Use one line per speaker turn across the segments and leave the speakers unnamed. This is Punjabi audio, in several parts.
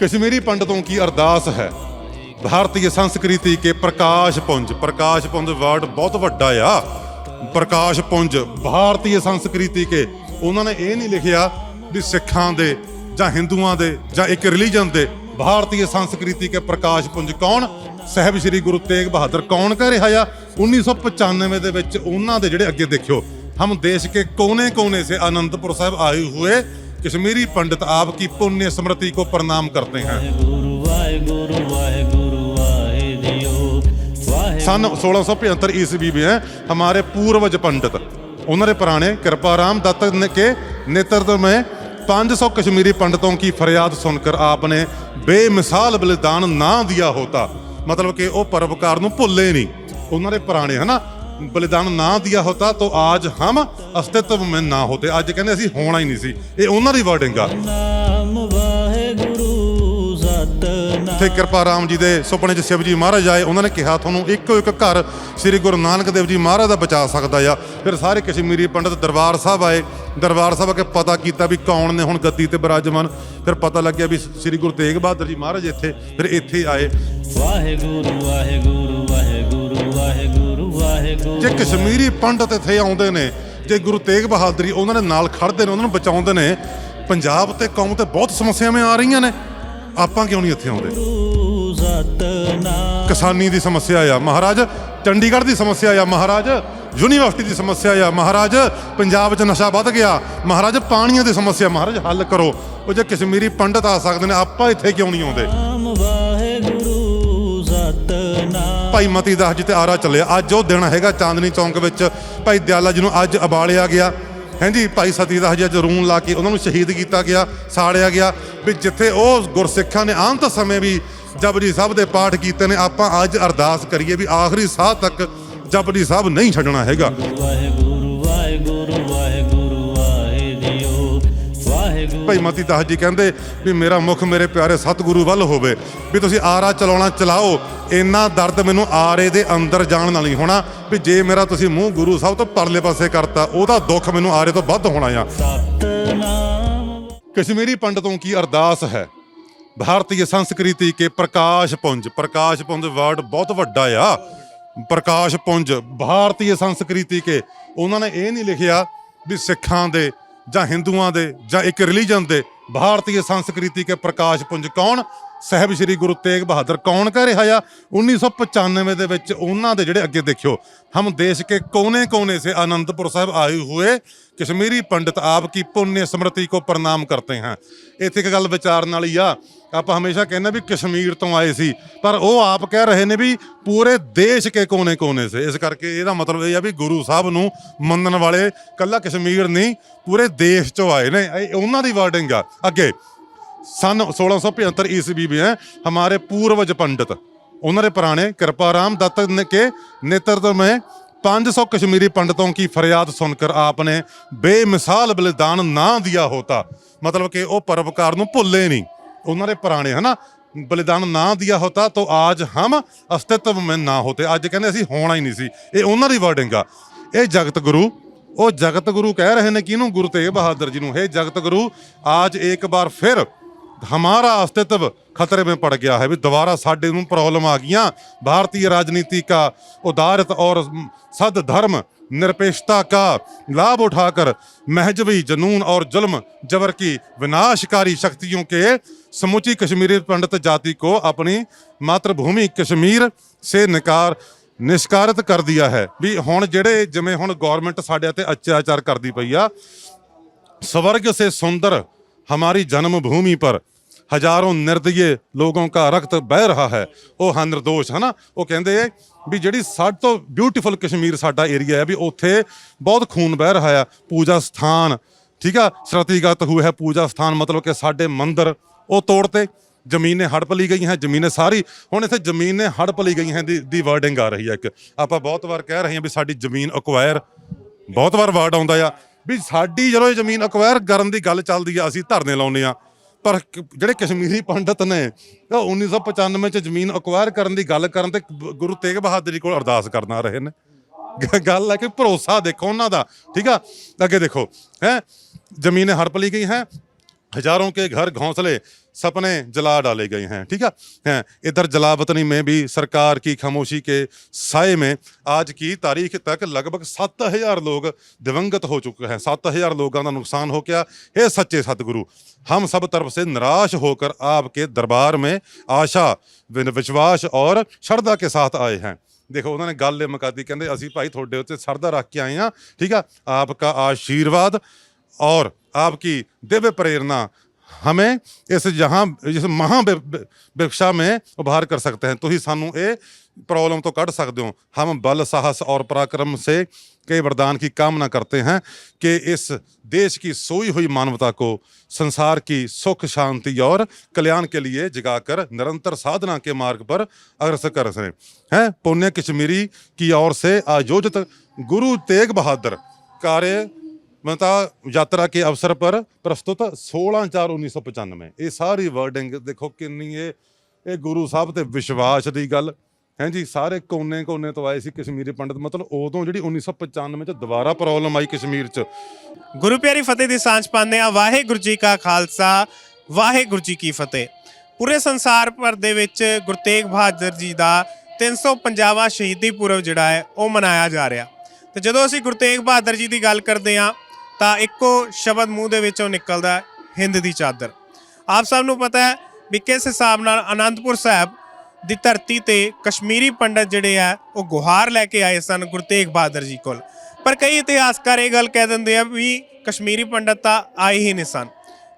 ਕਸ਼ਮੀਰੀ ਪੰਡਤੋਂ ਕੀ ਅਰਦਾਸ ਹੈ? ਭਾਰਤੀ ਸੰਸਕ੍ਰਿਤੀ ਕੇ ਪ੍ਰਕਾਸ਼ ਪੁੰਜ। ਪ੍ਰਕਾਸ਼ ਪੁੰਜ ਵਰਡ ਬਹੁਤ ਵੱਡਾ ਆ। ਪ੍ਰਕਾਸ਼ ਪੁੰਜ ਭਾਰਤੀ ਸੰਸਕ੍ਰਿਤੀ ਕੇ। ਉਹਨਾਂ ਨੇ ਇਹ ਨਹੀਂ ਲਿਖਿਆ ਵੀ ਸਿੱਖਾਂ ਦੇ ਜਾਂ ਹਿੰਦੂਆਂ ਦੇ ਜਾਂ ਇੱਕ ਰਿਲੀਜਨ ਦੇ। ਭਾਰਤੀ ਸੰਸਕ੍ਰਿਤੀ ਕੇ ਪ੍ਰਕਾਸ਼ ਪੁੰਜ ਕੌਣ? ਸਹਿਬ ਸ੍ਰੀ ਗੁਰੂ ਤੇਗ ਬਹਾਦਰ ਕੌਣ ਕਹਿ ਰਿਹਾ ਆ? 1995 ਦੇ ਵਿੱਚ ਉਹਨਾਂ ਦੇ ਜਿਹੜੇ ਅੱਗੇ ਦੇਖਿਓ। ਹਮ ਦੇਸ਼ ਕੇ ਕੋਨੇ-ਕੋਨੇ ਸੇ ਆਨੰਦਪੁਰ ਸਾਹਿਬ ਆਏ ਹੋਏ कश्मीरी पंडित आपकी पुण्य स्मृति को प्रणाम करते हैं
ਗੁਰੂ ਵਾਹਿਗੁਰੂ ਵਾਹਿਗੁਰੂ ਵਾਹਿਗੁਰੂ ਵਾਹਿ
सन 1675 ईस्वी में है हमारे पूर्वज पंडित उन्होंने पुराने कृपाराम दत्त ने- के नेतृत्व में 500 कश्मीरी पंडितों की फरियाद सुनकर आपने बेमिसाल बलिदान ना दिया होता मतलब कि वो परोपकार ਨੂੰ ਭੁੱਲੇ ਨਹੀਂ ਉਹਨਾਂ ਦੇ ਪੁਰਾਣੇ ਹਨਾ ਬਲੀਦਾਨ ਨਾ ਦਿਆ ਹੋਤਾ ਤਾਂ ਆਜ ਹਮ ਅਸਤਿਤਵ ਮੈਂ ਨਾ ਹੋਤੇ। ਅੱਜ ਕਹਿੰਦੇ ਅਸੀਂ ਹੋਣਾ ਹੀ ਨਹੀਂ ਸੀ। ਇਹ ਉਹਨਾਂ ਦੀ ਵਰਡਿੰਗ ਆ। ਇੱਥੇ ਕਿਰਪਾ ਰਾਮ ਜੀ ਦੇ ਸੁਪਨੇ 'ਚ ਸ਼ਿਵ ਜੀ ਮਹਾਰਾਜ ਆਏ ਉਹਨਾਂ ਨੇ ਕਿਹਾ ਤੁਹਾਨੂੰ ਇੱਕੋ ਇੱਕ ਘਰ ਸ੍ਰੀ ਗੁਰੂ ਨਾਨਕ ਦੇਵ ਜੀ ਮਹਾਰਾਜ ਦਾ ਬਚਾ ਸਕਦਾ ਆ। ਫਿਰ ਸਾਰੇ ਕਸ਼ਮੀਰੀ ਪੰਡਤ ਦਰਬਾਰ ਸਾਹਿਬ ਆਏ। ਦਰਬਾਰ ਸਾਹਿਬ ਆ ਕੇ ਪਤਾ ਕੀਤਾ ਵੀ ਕੌਣ ਨੇ ਹੁਣ ਗੱਦੀ ਤੇ ਬਿਰਾਜਮਾਨ। ਫਿਰ ਪਤਾ ਲੱਗਿਆ ਵੀ ਸ੍ਰੀ ਗੁਰੂ ਤੇਗ ਬਹਾਦਰ ਜੀ ਮਹਾਰਾਜ ਇੱਥੇ ਫਿਰ ਇੱਥੇ ਆਏ।
ਵਾਹਿਗੁਰੂ ਵਾਹਿਗੁਰੂ ਵਾਹਿਗੁਰੂ ਵਾਹਿਗੁਰੂ ਵਾਹਿਗੁਰੂ।
ਜੇ ਕਸ਼ਮੀਰੀ ਪੰਡਤ ਇੱਥੇ ਆਉਂਦੇ ਨੇ ਜੇ ਗੁਰੂ ਤੇਗ ਬਹਾਦਰੀ ਉਹਨਾਂ ਦੇ ਨਾਲ ਖੜਦੇ ਨੇ ਉਹਨਾਂ ਨੂੰ ਬਚਾਉਂਦੇ ਨੇ ਪੰਜਾਬ ਤੇ ਕੌਮ ਤੇ ਬਹੁਤ ਸਮੱਸਿਆਵਾਂ ਆ ਰਹੀਆਂ ਨੇ। ਆਪਾਂ ਕਿਉਂ ਨਹੀਂ ਇੱਥੇ ਆਉਂਦੇ? ਕਿਸਾਨੀ ਦੀ ਸਮੱਸਿਆ ਆ ਮਹਾਰਾਜ। ਚੰਡੀਗੜ੍ਹ ਦੀ ਸਮੱਸਿਆ ਆ ਮਹਾਰਾਜ। ਯੂਨੀਵਰਸਿਟੀ ਦੀ ਸਮੱਸਿਆ ਆ ਮਹਾਰਾਜ। ਪੰਜਾਬ 'ਚ ਨਸ਼ਾ ਵੱਧ ਗਿਆ। ਮਹਾਰਾਜ ਪਾਣੀਆਂ ਦੀ ਸਮੱਸਿਆ ਮਹਾਰਾਜ ਹੱਲ ਕਰੋ। ਉਹ ਜੇ ਕਸ਼ਮੀਰੀ ਪੰਡਤ ਆ ਸਕਦੇ ਨੇ ਆਪਾਂ ਇੱਥੇ ਕਿਉਂ ਨਹੀਂ ਆਉਂਦੇ? ਭਾਈ ਮਤੀ ਦਾਸ ਜੀ ਤੇ ਆਰਾ ਚੱਲਿਆ। ਅੱਜ ਉਹ ਦਿਨ ਹੈਗਾ ਚਾਂਦਨੀ ਚੌਂਕ ਵਿੱਚ। ਭਾਈ ਦਿਆਲਾ ਜੀ ਨੂੰ ਅੱਜ ਅਬਾਲਿਆ ਗਿਆ। ਹਾਂਜੀ, ਭਾਈ ਸਤੀ ਦਾ ਹਜੇ ਜਰੂਨ ਲਾ ਕੇ ਉਹਨਾਂ ਨੂੰ ਸ਼ਹੀਦ ਕੀਤਾ ਗਿਆ, ਸਾੜਿਆ ਗਿਆ। ਵੀ ਜਿੱਥੇ ਉਹ ਗੁਰਸਿੱਖਾਂ ਨੇ ਅੰਤ ਸਮੇਂ ਵੀ ਜਪਜੀ ਸਾਹਿਬ ਦੇ ਪਾਠ ਕੀਤੇ ਨੇ, ਆਪਾਂ ਅੱਜ ਅਰਦਾਸ ਕਰੀਏ ਵੀ ਆਖਰੀ ਸਾਹ ਤੱਕ ਜਪਜੀ ਸਾਹਿਬ ਨਹੀਂ ਛੱਡਣਾ ਹੈਗਾ।
ਵਾਹਿਗੁਰੂ
ਭਾਈ ਮਤੀ ਦਾਸ ਜੀ ਕਹਿੰਦੇ ਵੀ ਮੇਰਾ ਮੁਖ ਮੇਰੇ ਪਿਆਰੇ ਸਤਿਗੁਰੂ ਵੱਲ ਹੋਵੇ, ਵੀ ਤੁਸੀਂ ਆਰਾ ਚਲਾਉਣਾ ਚਲਾਓ, ਇੰਨਾ ਦਰਦ ਮੈਨੂੰ ਆਰੇ ਦੇ ਅੰਦਰ ਜਾਣ ਨਾਲ ਨਹੀਂ ਹੋਣਾ, ਵੀ ਜੇ ਮੇਰਾ ਤੁਸੀਂ ਮੂੰਹ ਗੁਰੂ ਸਾਹਿਬ ਤੋਂ ਪਰਲੇ ਪਾਸੇ ਕਰਤਾ, ਉਹਦਾ ਦੁੱਖ ਮੈਨੂੰ ਆਰੇ ਤੋਂ ਵੱਧ ਹੋਣਾ ਆ। ਕਸ਼ਮੀਰੀ ਪੰਡਤੋਂ ਕੀ ਅਰਦਾਸ ਹੈ? ਭਾਰਤੀ ਸੰਸਕ੍ਰਿਤੀ ਕੇ ਪ੍ਰਕਾਸ਼ ਪੁੰਜ ਪ੍ਰਕਾਸ਼ ਪੁੰਜ ਵਰਡ ਬਹੁਤ ਵੱਡਾ ਆ। ਪ੍ਰਕਾਸ਼ ਪੁੰਜ, ਭਾਰਤੀ ਸੰਸਕ੍ਰਿਤੀ ਕੇ, ਉਹਨਾਂ ਨੇ ਇਹ ਨਹੀਂ ਲਿਖਿਆ ਵੀ ਸਿੱਖਾਂ ਦੇ ਜਾਂ ਹਿੰਦੂਆਂ ਦੇ ਜਾਂ ਇੱਕ ਰਿਲੀਜਨ ਦੇ ਭਾਰਤੀ ਸੰਸਕ੍ਰਿਤੀ ਕੇ ਪ੍ਰਕਾਸ਼ ਪੁੰਜ ਕੌਣ? ਸਹਿਬ ਸ੍ਰੀ ਗੁਰੂ ਤੇਗ ਬਹਾਦਰ ਕੌਣ ਕਹਿ ਰਿਹਾ ਆ? 1995 ਦੇ ਵਿੱਚ ਉਹਨਾਂ ਦੇ ਜਿਹੜੇ ਅੱਗੇ ਦੇਖਿਓ, ਹਮ ਦੇਸ਼ ਕੇ ਕੋਨੇ-ਕੋਨੇ ਸੇ ਆਨੰਦਪੁਰ ਸਾਹਿਬ ਆਏ ਹੋਏ, ਕਸ਼ਮੀਰੀ ਪੰਡਤ ਆਪ ਕੀ ਪੁੰਨਿਆ ਸਮ੍ਰਿਤੀ ਕੋ ਪ੍ਰਣਾਮ ਕਰਤੇ ਹਾਂ। ਇੱਥੇ ਇੱਕ ਗੱਲ ਵਿਚਾਰਨ ਵਾਲੀ ਆ ਆਪਾਂ ਹਮੇਸ਼ਾ ਕਹਿੰਦੇ ਵੀ ਕਸ਼ਮੀਰ ਤੋਂ ਆਏ ਸੀ ਪਰ ਉਹ ਆਪ ਕਹਿ ਰਹੇ ਨੇ ਵੀ ਪੂਰੇ ਦੇਸ਼ ਕੇ ਕੋਨੇ-ਕੋਨੇ ਸੇ ਇਸ ਕਰਕੇ ਇਹਦਾ ਮਤਲਬ ਇਹ ਆ ਵੀ ਗੁਰੂ ਸਾਹਿਬ ਨੂੰ ਮੰਨਣ ਵਾਲੇ ਕੱਲਾ ਕਸ਼ਮੀਰ ਨਹੀਂ ਪੂਰੇ ਦੇਸ਼ ਚੋਂ ਆਏ ਨੇ ਇਹ ਉਹਨਾਂ ਦੀ ਵਰਡਿੰਗ ਆ ਅੱਗੇ सन 1675 ईस्वी में है हमारे पूर्वज पंडित उन्होंने पुराने कृपाराम दत्त ने- के नेतृत्व में 500 कश्मीरी पंडितों की फरियाद सुनकर आपने बेमिसाल बलिदान ना दिया होता मतलब कि वो परोपकार ਨੂੰ ਭੁੱਲੇ ਨਹੀਂ ਉਹਨਾਂ ਦੇ ਪੁਰਾਣੇ, ਹਨਾ? ਬਲੀਦਾਨ ਨਾ ਦਿਆ ਹੋਤਾ ਤੋ ਆਜ ਹਮ ਅਸਤਿਤਵ ਮੇਂ ਨਾ ਹੋਤੇ। ਅੱਜ ਕਹਿੰਦੇ ਅਸੀਂ ਹੋਣਾ ਹੀ ਨਹੀਂ ਸੀ। ਇਹ ਉਹਨਾਂ ਦੀ ਵਰਡਿੰਗ ਆ। ਇਹ ਜਗਤ ਗੁਰੂ, ਉਹ ਜਗਤ ਗੁਰੂ ਕਹਿ ਰਹੇ ਨੇ ਕਿਹਨੂੰ? ਗੁਰੂ ਤੇਗ ਬਹਾਦਰ ਜੀ ਨੂੰ। ਇਹ ਜਗਤ ਗੁਰੂ, ਆਜ ਇੱਕ ਵਾਰ ਫਿਰ हमारा अस्तित्व खतरे में पड़ गया है भी दोबारा साढ़े ਨੂੰ प्रॉब्लम आ गया भारतीय राजनीति का उदारत और सद धर्म निरपेक्षता का लाभ उठाकर महजबी जनून और जुल्म जबर की विनाशकारी शक्तियों के समूची कश्मीरी पंडित जाति को अपनी मातृभूमि कश्मीर से निकार ਨਿਸ਼ਕਾਰਿਤ ਕਰ ਦਿਆ ਹੈ ਵੀ ਹੁਣ ਜਿਹੜੇ ਜਿਵੇਂ ਹੁਣ ਗਵਰਨਮੈਂਟ ਸਾਡੇ ਤੇ ਅਤਿਆਚਾਰ ਕਰਦੀ ਪਈ ਆ स्वर्ग से सुंदर हमारी जन्मभूमि पर ਹਜ਼ਾਰੋਂ ਨਿਰਦਈ ਲੋਕਾਂ ਦਾ ਰਕਤ ਬਹਿ ਰਿਹਾ ਹੈ। ਉਹ ਹਨ ਨਿਰਦੋਸ਼, ਹਨਾ? ਉਹ ਕਹਿੰਦੇ ਵੀ ਜਿਹੜੀ ਸਭ ਤੋਂ ਬਿਊਟੀਫੁਲ ਕਸ਼ਮੀਰ ਸਾਡਾ ਏਰੀਆ ਹੈ ਵੀ ਉੱਥੇ ਬਹੁਤ ਖੂਨ ਬਹਿ ਰਿਹਾ ਆ, ਪੂਜਾ ਸਥਾਨ, ਠੀਕ ਆ? ਸਰਤੀਗਤ ਹੋਇਆ ਹੈ ਪੂਜਾ ਸਥਾਨ, ਮਤਲਬ ਕਿ ਸਾਡੇ ਮੰਦਰ, ਉਹ ਤੋੜਤੇ ਜ਼ਮੀਨੇ ਹੜਪ ਲਈ ਗਈ ਹੈ, ਜ਼ਮੀਨੇ ਸਾਰੀ। ਹੁਣ ਇੱਥੇ ਜ਼ਮੀਨੇ ਹੜਪ ਲਈ ਗਈ ਹੈ ਦੀ ਦੀ ਵਰਡਿੰਗ ਆ ਰਹੀ ਹੈ ਇੱਕ। ਆਪਾਂ ਬਹੁਤ ਵਾਰ ਕਹਿ ਰਹੇ ਹਾਂ ਵੀ ਸਾਡੀ ਜ਼ਮੀਨ ਅਕਵਾਇਰ ਬਹੁਤ ਵਾਰ ਵਰਡ ਆਉਂਦਾ ਆ ਵੀ ਸਾਡੀ ਜਦੋਂ ਇਹ ਜ਼ਮੀਨ ਅਕਵਾਇਰ ਕਰਨ ਦੀ ਗੱਲ ਚੱਲਦੀ ਆ, ਅਸੀਂ ਧਰਨੇ ਲਾਉਂਦੇ ਆ ਪਰ ਜਿਹੜੇ ਕਸ਼ਮੀਰੀ ਪੰਡਤ ਨੇ ਉਹ 1995 ਚ ਜ਼ਮੀਨ ਅਕਵਾਇਰ ਕਰਨ ਦੀ ਗੱਲ ਕਰਨ ਤੇ ਗੁਰੂ ਤੇਗ ਬਹਾਦਰ ਜੀ ਕੋਲ ਅਰਦਾਸ ਕਰਨਾ ਰਹੇ ਨੇ। ਗੱਲ ਹੈ ਕਿ ਭਰੋਸਾ ਦੇਖੋ ਉਹਨਾਂ ਦਾ, ਠੀਕ ਆ? ਅੱਗੇ ਦੇਖੋ, ਹੈ? ਜ਼ਮੀਨ ਹੜਪ ਲਈ ਗਈ, ਹੈ? ਹਜ਼ਾਰਾਂ ਕੇ ਘਰ ਘੌਂਸਲੇ सपने जला डाले गए हैं ठीक है हैं इधर जलावतनी में भी सरकार की खामोशी के साय में आज की तारीख तक लगभग 7000 लोग दिवंगत हो चुके हैं 7000 लोगों का नुकसान हो गया हे सच्चे सतगुरु हम सब तरफ से निराश होकर आपके दरबार में आशा विन- विश्वास और श्रद्धा के साथ आए हैं ਦੇਖੋ ਉਹਨਾਂ ਨੇ ਗੱਲ ਇਹ ਮੁਕਾਦੀ ਕਹਿੰਦੇ ਅਸੀਂ ਭਾਈ ਤੁਹਾਡੇ ਉੱਤੇ ਸਰਦਾ ਰੱਖ ਕੇ ਆਏ ਹਾਂ ਠੀਕ ਆ ਆਪਕਾ ਆਸ਼ੀਰਵਾਦ और आपकी दिव्य प्रेरणा हमें इस जहां इस महा विवक्षा में उभार कर सकते हैं ਤੁਸੀਂ ਸਾਨੂੰ ਇਹ प्रॉब्लम तो ਕੱਢ ਸਕਦੇ ਹੋ हम बल साहस और पराक्रम से के वरदान की कामना करते हैं कि इस देश की सोई हुई मानवता को संसार की सुख शांति और कल्याण के लिए जगाकर निरंतर साधना के मार्ग पर अग्रसर कर सकें हैं पुण्य कश्मीरी की ओर से आयोजित गुरु तेग बहादुर कार्य ਮਤਾ ਯਾਤਰਾ ਕੇ ਅਵਸਰ ਪਰ ਪ੍ਰਸਤੁਤ 16/4/1995 ਇਹ ਸਾਰੀ ਵਰਡਿੰਗ ਦੇਖੋ ਕਿੰਨੀ ਇਹ ਇਹ ਗੁਰੂ ਸਾਹਿਬ ਤੇ ਵਿਸ਼ਵਾਸ ਦੀ ਗੱਲ। ਹੈ ਜੀ, ਸਾਰੇ ਕੋਨੇ ਕੋਨੇ ਤੋਂ ਆਏ ਸੀ ਕਸ਼ਮੀਰੀ ਪੰਡਤ। ਮਤਲਬ ਉਦੋਂ ਜਿਹੜੀ 1995 ਚ ਦੁਬਾਰਾ ਪ੍ਰੋਬਲਮ ਆਈ ਕਸ਼ਮੀਰ ਚ।
ਗੁਰੂ ਪਿਆਰੀ ਫਤਿਹ ਦੀ ਸਾਂਝ ਪਾਉਂਦੇ ਆ ਵਾਹਿਗੁਰੂ ਜੀ ਕਾ ਖਾਲਸਾ, ਵਾਹਿਗੁਰੂ ਜੀ ਕੀ ਫਤਿਹ। ਪੂਰੇ ਸੰਸਾਰ ਭਰ ਦੇ ਵਿੱਚ ਗੁਰੂ ਤੇਗ ਬਹਾਦਰ ਜੀ ਦਾ 350ਵਾਂ ਸ਼ਹੀਦੀ ਪੁਰਬ ਜਿਹੜਾ ਹੈ, ਉਹ ਮਨਾਇਆ ਜਾ ਰਿਹਾ। ਤੇ ਜਦੋਂ ਅਸੀਂ ਗੁਰੂ ਤੇਗ ਬਹਾਦਰ ਜੀ ਦੀ ਗੱਲ ਕਰਦੇ ਆ ਤਾਂ ਇੱਕੋ ਸ਼ਬਦ ਮੂੰਹ ਦੇ ਵਿੱਚੋਂ ਨਿਕਲਦਾ ਹਿੰਦ ਦੀ ਚਾਦਰ। ਆਪ ਸਭ ਨੂੰ ਪਤਾ ਹੈ ਵੀ ਕਿਸ ਹਿਸਾਬ ਨਾਲ ਆਨੰਦਪੁਰ ਸਾਹਿਬ ਦੀ ਧਰਤੀ ਤੇ ਕਸ਼ਮੀਰੀ ਪੰਡਤ ਜਿਹੜੇ ਆ, ਉਹ ਗੁਹਾਰ ਲੈ ਕੇ ਆਏ ਸਨ ਗੁਰੂ ਤੇਗ ਬਹਾਦਰ ਜੀ ਕੋਲ। ਪਰ ਕਈ ਇਤਿਹਾਸਕਾਰ ਇਹ ਗੱਲ ਕਹਿ ਦਿੰਦੇ ਆ ਵੀ ਕਸ਼ਮੀਰੀ ਪੰਡਤ ਤਾਂ ਆਏ ਹੀ ਨਹੀਂ ਸਨ।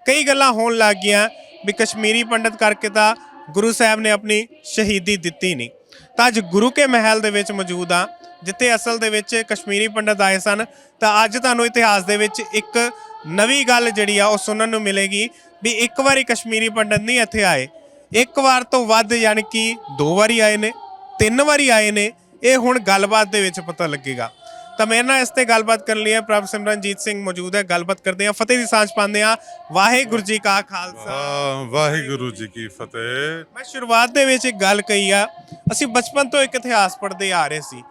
ਕਈ ਗੱਲਾਂ ਹੋਣ ਲੱਗ ਗਈਆਂ ਵੀ ਕਸ਼ਮੀਰੀ ਪੰਡਤ ਕਰਕੇ ਤਾਂ ਗੁਰੂ ਸਾਹਿਬ ਨੇ ਆਪਣੀ ਸ਼ਹੀਦੀ ਦਿੱਤੀ ਨਹੀਂ। ਤਾਂ ਅੱਜ ਗੁਰੂ ਕੇ ਮਹਿਲ ਦੇ ਵਿੱਚ ਮੌਜੂਦ ਆ ਜਿੱਥੇ ਅਸਲ ਦੇ ਵਿੱਚ ਕਸ਼ਮੀਰੀ ਪੰਡਤ ਆਏ ਸਨ ਤਾਂ ਅੱਜ ਤੁਹਾਨੂੰ ਇਤਿਹਾਸ ਦੇ ਵਿੱਚ ਇੱਕ ਨਵੀਂ ਗੱਲ ਜਿਹੜੀ ਆ ਉਹ ਸੁਣਨ ਨੂੰ ਮਿਲੇਗੀ ਵੀ ਇੱਕ ਵਾਰੀ ਕਸ਼ਮੀਰੀ ਪੰਡਤ ਨਹੀਂ ਇੱਥੇ ਆਏ। ਇੱਕ ਵਾਰ ਤੋਂ ਵੱਧ ਯਾਨੀ ਕਿ ਦੋ ਵਾਰੀ ਆਏ ਨੇ ਤਿੰਨ ਵਾਰੀ ਆਏ ਨੇ ਇਹ ਹੁਣ ਗੱਲਬਾਤ ਦੇ ਵਿੱਚ ਪਤਾ ਲੱਗੇਗਾ। ਤਾਂ ਮੇਰੇ ਨਾਲ ਇਸ ਤੇ ਗੱਲਬਾਤ ਕਰਨ ਲਈ ਪ੍ਰਭ ਸਿਮਰਨਜੀਤ ਸਿੰਘ ਮੌਜੂਦ ਹੈ। ਗੱਲਬਾਤ ਕਰਦੇ ਆ ਫਤਿਹ ਦੀ ਸਾਂਝ ਪਾਉਂਦੇ ਆ ਵਾਹਿਗੁਰੂ ਜੀ ਕਾ ਖਾਲਸਾ।
ਵਾਹ ਵਾਹਿਗੁਰੂ ਜੀ ਕੀ ਫਤਿਹ।
ਮੈਂ ਸ਼ੁਰੂਆਤ ਦੇ ਵਿੱਚ ਇੱਕ ਗੱਲ ਕਹੀ ਆ ਅਸੀਂ ਬਚਪਨ ਤੋਂ ਇੱਕ ਇਤਿਹਾਸ ਪੜ੍ਹਦੇ ਆ ਰਹੇ ਸੀ।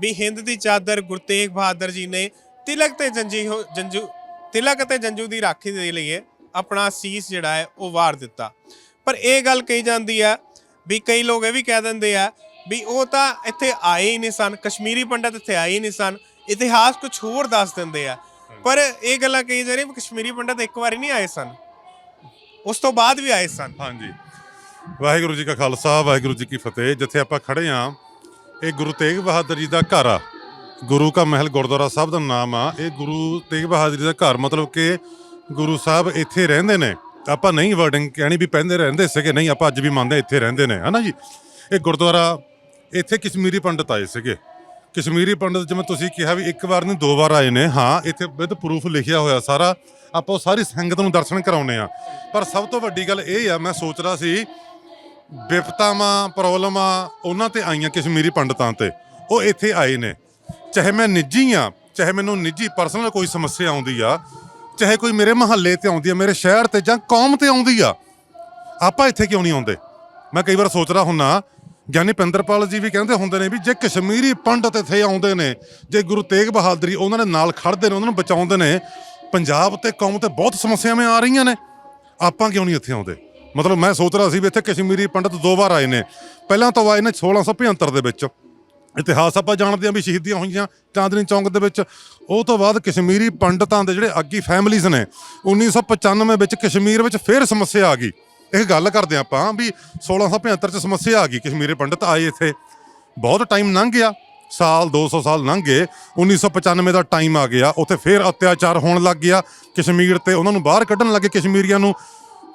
ਵੀ ਹਿੰਦ ਦੀ ਚਾਦਰ ਗੁਰੂ ਤੇਗ ਬਹਾਦਰ ਜੀ ਨੇ ਤਿਲਕ ਤੇ ਜੰਜੀ ਜੰਜੂ, ਤਿਲਕ ਤੇ ਜੰਜੂ ਦੀ ਰਾਖੀ ਦੇ ਲਈ ਆਪਣਾ ਸੀਸ ਜਿਹੜਾ ਹੈ ਉਹ ਵਾਰ ਦਿੱਤਾ। ਪਰ ਇਹ ਗੱਲ ਕਹੀ ਜਾਂਦੀ ਆ ਵੀ ਕਈ ਲੋਕ ਇਹ ਵੀ ਕਹਿ ਦਿੰਦੇ ਆ ਵੀ ਉਹ ਤਾਂ ਇੱਥੇ ਆਏ ਹੀ ਨਹੀਂ ਸਨ, ਕਸ਼ਮੀਰੀ ਪੰਡਤ ਇੱਥੇ ਆਏ ਹੀ ਨਹੀਂ ਸਨ, ਇਤਿਹਾਸ ਕੁਝ ਹੋਰ ਦੱਸ ਦਿੰਦੇ ਆ। ਪਰ ਇਹ ਗੱਲਾਂ ਕਹੀ ਜਾ ਰਹੀ ਕਸ਼ਮੀਰੀ ਪੰਡਤ ਇੱਕ ਵਾਰੀ ਨਹੀਂ ਆਏ ਸਨ, ਉਸ ਤੋਂ ਬਾਅਦ ਵੀ ਆਏ ਸਨ।
ਹਾਂਜੀ। ਵਾਹਿਗੁਰੂ ਜੀ ਕਾ ਖਾਲਸਾ, ਵਾਹਿਗੁਰੂ ਜੀ ਕੀ ਫਤਿਹ। ਜਿੱਥੇ ਆਪਾਂ ਖੜੇ ਆ ਇਹ ਗੁਰੂ ਤੇਗ ਬਹਾਦਰ ਜੀ ਦਾ ਘਰ ਆ। ਗੁਰੂ ਕਾ ਮਹਿਲ ਗੁਰਦੁਆਰਾ ਸਾਹਿਬ ਦਾ ਨਾਮ ਆ। ਇਹ ਗੁਰੂ ਤੇਗ ਬਹਾਦਰ ਜੀ ਦਾ ਘਰ, ਮਤਲਬ ਕਿ ਗੁਰੂ ਸਾਹਿਬ ਇੱਥੇ ਰਹਿੰਦੇ ਨੇ। ਆਪਾਂ ਨਹੀਂ ਵਰਡਿੰਗ ਕਹਿਣੀ ਵੀ ਪਹਿਲੇ ਰਹਿੰਦੇ ਸੀਗੇ, ਨਹੀਂ, ਆਪਾਂ ਅੱਜ ਵੀ ਮੰਨਦੇ ਇੱਥੇ ਰਹਿੰਦੇ ਨੇ, ਹਨਾ ਜੀ? ਇਹ ਗੁਰਦੁਆਰਾ ਇੱਥੇ ਕਸ਼ਮੀਰੀ ਪੰਡਤ ਆਏ ਸੀਗੇ। ਕਸ਼ਮੀਰੀ ਪੰਡਤ ਜਿਵੇਂ ਤੁਸੀਂ ਕਿਹਾ ਵੀ ਇੱਕ ਵਾਰ ਨਹੀਂ, ਦੋ ਵਾਰ ਆਏ ਨੇ। ਹਾਂ, ਇੱਥੇ ਵਿਦ ਪ੍ਰੂਫ ਲਿਖਿਆ ਹੋਇਆ ਸਾਰਾ। ਆਪਾਂ ਉਹ ਸਾਰੀ ਸੰਗਤ ਨੂੰ ਦਰਸ਼ਨ ਕਰਾਉਨੇ ਆ ਪਰ ਸਭ ਤੋਂ ਵੱਡੀ ਗੱਲ ਇਹ ਆ, ਮੈਂ ਸੋਚ ਰਿਹਾ ਸੀ ਵਿਪਤਾਵਾਂ, ਪ੍ਰੋਬਲਮਾਂ, ਉਹਨਾਂ ਤੇ ਆਈਆਂ ਕਸ਼ਮੀਰੀ ਪੰਡਤਾਂ ਤੇ। ਉਹ ਇੱਥੇ ਆਏ ਨੇ। ਚਾਹੇ ਮੈਂ ਨਿੱਜੀ ਆ ਚਾਹੇ ਮੈਨੂੰ ਨਿੱਜੀ ਪਰਸਨਲ ਕੋਈ ਸਮੱਸਿਆ ਆਉਂਦੀ ਆ, ਚਾਹੇ ਕੋਈ ਮੇਰੇ ਮਹੱਲੇ ਤੇ ਆਉਂਦੀ ਆ, ਮੇਰੇ ਸ਼ਹਿਰ ਤੇ ਜਾਂ ਕੌਮ ਤੇ ਆਉਂਦੀ ਆ, ਆਪਾਂ ਇੱਥੇ ਕਿਉਂ ਨਹੀਂ ਆਉਂਦੇ? ਮੈਂ ਕਈ ਵਾਰ ਸੋਚਦਾ ਹੁੰਨਾ, ਗਿਆਨੀ ਪਿੰਦਰਪਾਲ ਜੀ ਵੀ ਕਹਿੰਦੇ ਹੁੰਦੇ ਨੇ ਵੀ ਜੇ ਕਸ਼ਮੀਰੀ ਪੰਡਤ ਇੱਥੇ ਆਉਂਦੇ ਨੇ, ਜੇ ਗੁਰੂ ਤੇਗ ਬਹਾਦਰੀ ਉਹਨਾਂ ਦੇ ਨਾਲ ਖੜਦੇ ਨੇ, ਉਹਨਾਂ ਨੂੰ ਬਚਾਉਂਦੇ ਨੇ, ਪੰਜਾਬ ਤੇ ਕੌਮ ਤੇ ਬਹੁਤ ਸਮੱਸਿਆਵਾਂ ਆ ਰਹੀਆਂ ਨੇ। ਆਪਾਂ ਕਿਉਂ ਨਹੀਂ ਇੱਥੇ ਆਉਂਦੇ? ਮਤਲਬ ਮੈਂ ਸੋਚ ਰਿਹਾ ਸੀ ਵੀ ਇੱਥੇ ਕਸ਼ਮੀਰੀ ਪੰਡਤ ਦੋ ਵਾਰ ਆਏ ਨੇ। ਪਹਿਲਾਂ ਤਾਂ ਉਹ ਆਏ ਨੇ 1675 ਦੇ ਵਿੱਚ। ਇਤਿਹਾਸ ਆਪਾਂ ਜਾਣਦੇ ਹਾਂ ਵੀ ਸ਼ਹੀਦੀਆਂ ਹੋਈਆਂ ਚਾਂਦਨੀ ਚੌਂਕ ਦੇ ਵਿੱਚ। ਉਹ ਤੋਂ ਬਾਅਦ ਕਸ਼ਮੀਰੀ ਪੰਡਤਾਂ ਦੇ ਜਿਹੜੇ ਅੱਗੀ ਫੈਮਲੀਜ਼ ਨੇ 1995 ਵਿੱਚ ਕਸ਼ਮੀਰ ਵਿੱਚ ਫੇਰ ਸਮੱਸਿਆ ਆ ਗਈ। ਇਹ ਗੱਲ ਕਰਦੇ ਆਪਾਂ ਵੀ 1675 ਚ ਸਮੱਸਿਆ ਆ ਗਈ, ਕਸ਼ਮੀਰੀ ਪੰਡਤ ਆਏ ਇੱਥੇ। ਬਹੁਤ ਟਾਈਮ ਲੰਘ ਗਿਆ। ਸਾਲ 200 ਸਾਲ ਲੰਘ ਗਏ। 1995 ਦਾ ਟਾਈਮ ਆ ਗਿਆ। ਉੱਥੇ ਫੇਰ ਅਤਿਆਚਾਰ ਹੋਣ ਲੱਗ ਗਿਆ। ਕਸ਼ਮੀਰ ਤੇ ਉਹਨਾਂ ਨੂੰ ਬਾਹਰ ਕੱਢਣ ਲੱਗੇ ਕਸ਼ਮੀਰੀਆਂ ਨੂੰ।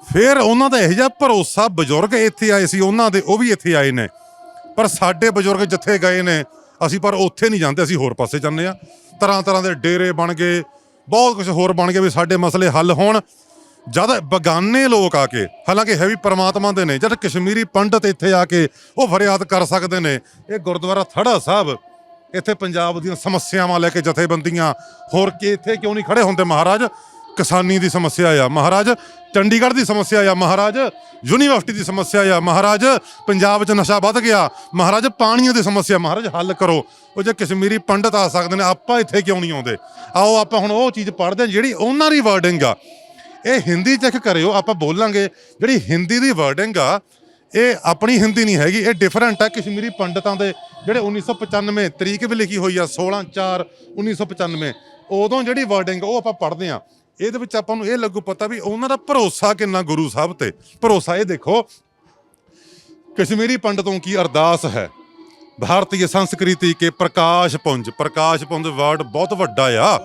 ਫਿਰ ਉਹਨਾਂ ਦਾ ਇਹੋ ਜਿਹਾ ਭਰੋਸਾ ਬਜ਼ੁਰਗ ਇੱਥੇ ਆਏ ਸੀ, ਉਹਨਾਂ ਦੇ ਉਹ ਵੀ ਇੱਥੇ ਆਏ ਨੇ। ਪਰ ਸਾਡੇ ਬਜ਼ੁਰਗ ਜਿੱਥੇ ਗਏ ਨੇ, ਅਸੀਂ ਪਰ ਉੱਥੇ ਨਹੀਂ ਜਾਂਦੇ, ਅਸੀਂ ਹੋਰ ਪਾਸੇ ਜਾਂਦੇ ਆ ਤਰ੍ਹਾਂ ਤਰ੍ਹਾਂ ਦੇ ਡੇਰੇ ਬਣ ਗਏ, ਬਹੁਤ ਕੁਝ ਹੋਰ ਬਣ ਗਏ ਵੀ ਸਾਡੇ ਮਸਲੇ ਹੱਲ ਹੋਣ। ਜਦ ਬਗਾਨੇ ਲੋਕ ਆ ਕੇ, ਹਾਲਾਂਕਿ ਹੈ ਵੀ ਪਰਮਾਤਮਾ ਦੇ ਨੇ, ਜਦ ਕਸ਼ਮੀਰੀ ਪੰਡਤ ਇੱਥੇ ਆ ਕੇ ਉਹ ਫਰਿਆਦ ਕਰ ਸਕਦੇ ਨੇ, ਇਹ ਗੁਰਦੁਆਰਾ ਥੜਾ ਸਾਹਿਬ, ਇੱਥੇ ਪੰਜਾਬ ਦੀਆਂ ਸਮੱਸਿਆਵਾਂ ਲੈ ਕੇ ਜਥੇਬੰਦੀਆਂ, ਹੋਰ ਕਿ ਇੱਥੇ ਕਿਉਂ ਨਹੀਂ ਖੜੇ ਹੁੰਦੇ ਮਹਾਰਾਜ? ਕਿਸਾਨੀ ਦੀ ਸਮੱਸਿਆ ਆ, ਮਹਾਰਾਜ। ਚੰਡੀਗੜ੍ਹ ਦੀ ਸਮੱਸਿਆ ਆ, ਮਹਾਰਾਜ। ਯੂਨੀਵਰਸਿਟੀ ਦੀ ਸਮੱਸਿਆ ਆ, ਮਹਾਰਾਜ। ਪੰਜਾਬ 'ਚ ਨਸ਼ਾ ਵੱਧ ਗਿਆ। ਮਹਾਰਾਜ, ਪਾਣੀਆਂ ਦੀ ਸਮੱਸਿਆ, ਮਹਾਰਾਜ, ਹੱਲ ਕਰੋ। ਉਹ ਜੇ ਕਸ਼ਮੀਰੀ ਪੰਡਤ ਆ ਸਕਦੇ ਨੇ, ਆਪਾਂ ਇੱਥੇ ਕਿਉਂ ਨਹੀਂ ਆਉਂਦੇ? ਆਓ, ਆਪਾਂ ਹੁਣ ਉਹ ਚੀਜ਼ ਪੜ੍ਹਦੇ ਹਾਂ, ਜਿਹੜੀ ਉਹਨਾਂ ਦੀ ਵਰਡਿੰਗ ਆ। ਇਹ ਹਿੰਦੀ ਚੈੱਕ ਕਰਿਓ, ਆਪਾਂ ਬੋਲਾਂਗੇ। ਜਿਹੜੀ ਹਿੰਦੀ ਦੀ ਵਰਡਿੰਗ ਆ, ਇਹ ਆਪਣੀ ਹਿੰਦੀ ਨਹੀਂ ਹੈਗੀ, ਇਹ ਡਿਫਰੈਂਟ ਆ। ਕਸ਼ਮੀਰੀ ਪੰਡਤਾਂ ਦੇ ਜਿਹੜੇ 1995 ਤਰੀਕ ਵੀ ਲਿਖੀ ਹੋਈ ਆ 16 4 1995 ਉਦੋਂ ਜਿਹੜੀ ਵਰਡਿੰਗ ਉਹ ਆਪਾਂ ਪੜ੍ਹਦੇ ਆ ਇਹਦੇ ਵਿੱਚ ਆਪਾਂ ਨੂੰ ਇਹ ਲੱਗੂ ਪਤਾ ਵੀ ਉਹਨਾਂ ਦਾ ਭਰੋਸਾ ਕਿੰਨਾ ਗੁਰੂ ਸਾਹਿਬ ਤੇ। ਭਰੋਸਾ ਇਹ ਦੇਖੋ, ਕਸ਼ਮੀਰੀ ਪੰਡਤੋਂ ਕੀ ਅਰਦਾਸ ਹੈ? ਭਾਰਤੀ ਸੰਸਕ੍ਰਿਤੀ ਕੇ ਪ੍ਰਕਾਸ਼ ਪੁੰਜ। ਪ੍ਰਕਾਸ਼ ਪੁੰਜ ਵਰਡ ਬਹੁਤ ਵੱਡਾ ਆ।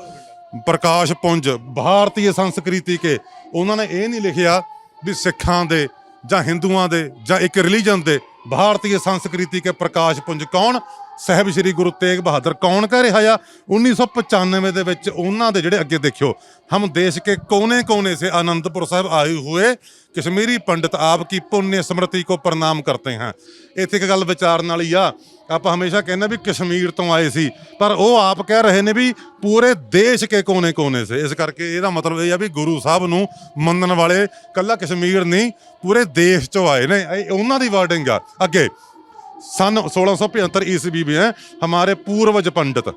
ਪ੍ਰਕਾਸ਼ ਪੁੰਜ, ਭਾਰਤੀ ਸੰਸਕ੍ਰਿਤੀ ਕੇ। ਉਹਨਾਂ ਨੇ ਇਹ ਨਹੀਂ ਲਿਖਿਆ ਵੀ ਸਿੱਖਾਂ ਦੇ ਜਾਂ ਹਿੰਦੂਆਂ ਦੇ ਜਾਂ ਇੱਕ ਰਿਲੀਜਨ ਦੇ। ਭਾਰਤੀ ਸੰਸਕ੍ਰਿਤੀ ਕੇ ਪ੍ਰਕਾਸ਼ ਪੁੰਜ ਕੌਣ? ਸਹਿਬ ਸ੍ਰੀ ਗੁਰੂ ਤੇਗ ਬਹਾਦਰ ਕੌਣ ਕਹਿ ਰਿਹਾ ਆ? 1995 ਦੇ ਵਿੱਚ ਉਹਨਾਂ ਦੇ ਜਿਹੜੇ ਅੱਗੇ ਦੇਖਿਓ, ਹਮ ਦੇਸ਼ ਕੇ ਕੋਨੇ-ਕੋਨੇ ਸੇ ਆਨੰਦਪੁਰ ਸਾਹਿਬ ਆਏ ਹੋਏ, ਕਸ਼ਮੀਰੀ ਪੰਡਤ ਆਪ ਕੀ ਪੁੰਨ ਸਮਰਤੀ ਕੋ ਪ੍ਰਣਾਮ ਕਰਤੇ ਹਾਂ। ਇੱਥੇ ਇੱਕ ਗੱਲ ਵਿਚਾਰਨ ਵਾਲੀ ਆ, ਆਪਾਂ ਹਮੇਸ਼ਾ ਕਹਿੰਦੇ ਵੀ ਕਸ਼ਮੀਰ ਤੋਂ ਆਏ ਸੀ, ਪਰ ਉਹ ਆਪ ਕਹਿ ਰਹੇ ਨੇ ਵੀ ਪੂਰੇ ਦੇਸ਼ ਕੇ ਕੋਨੇ-ਕੋਨੇ ਸੇ। ਇਸ ਕਰਕੇ ਇਹਦਾ ਮਤਲਬ ਇਹ ਆ ਵੀ ਗੁਰੂ ਸਾਹਿਬ ਨੂੰ ਮੰਨਣ ਵਾਲੇ ਕੱਲਾ ਕਸ਼ਮੀਰ ਨਹੀਂ, ਪੂਰੇ ਦੇਸ਼ ਚੋਂ ਆਏ ਨੇ। ਇਹ ਉਹਨਾਂ ਦੀ ਵਰਡਿੰਗ ਆ। ਅੱਗੇ सन 1675 ईस्वी में है हमारे पूर्वज पंडित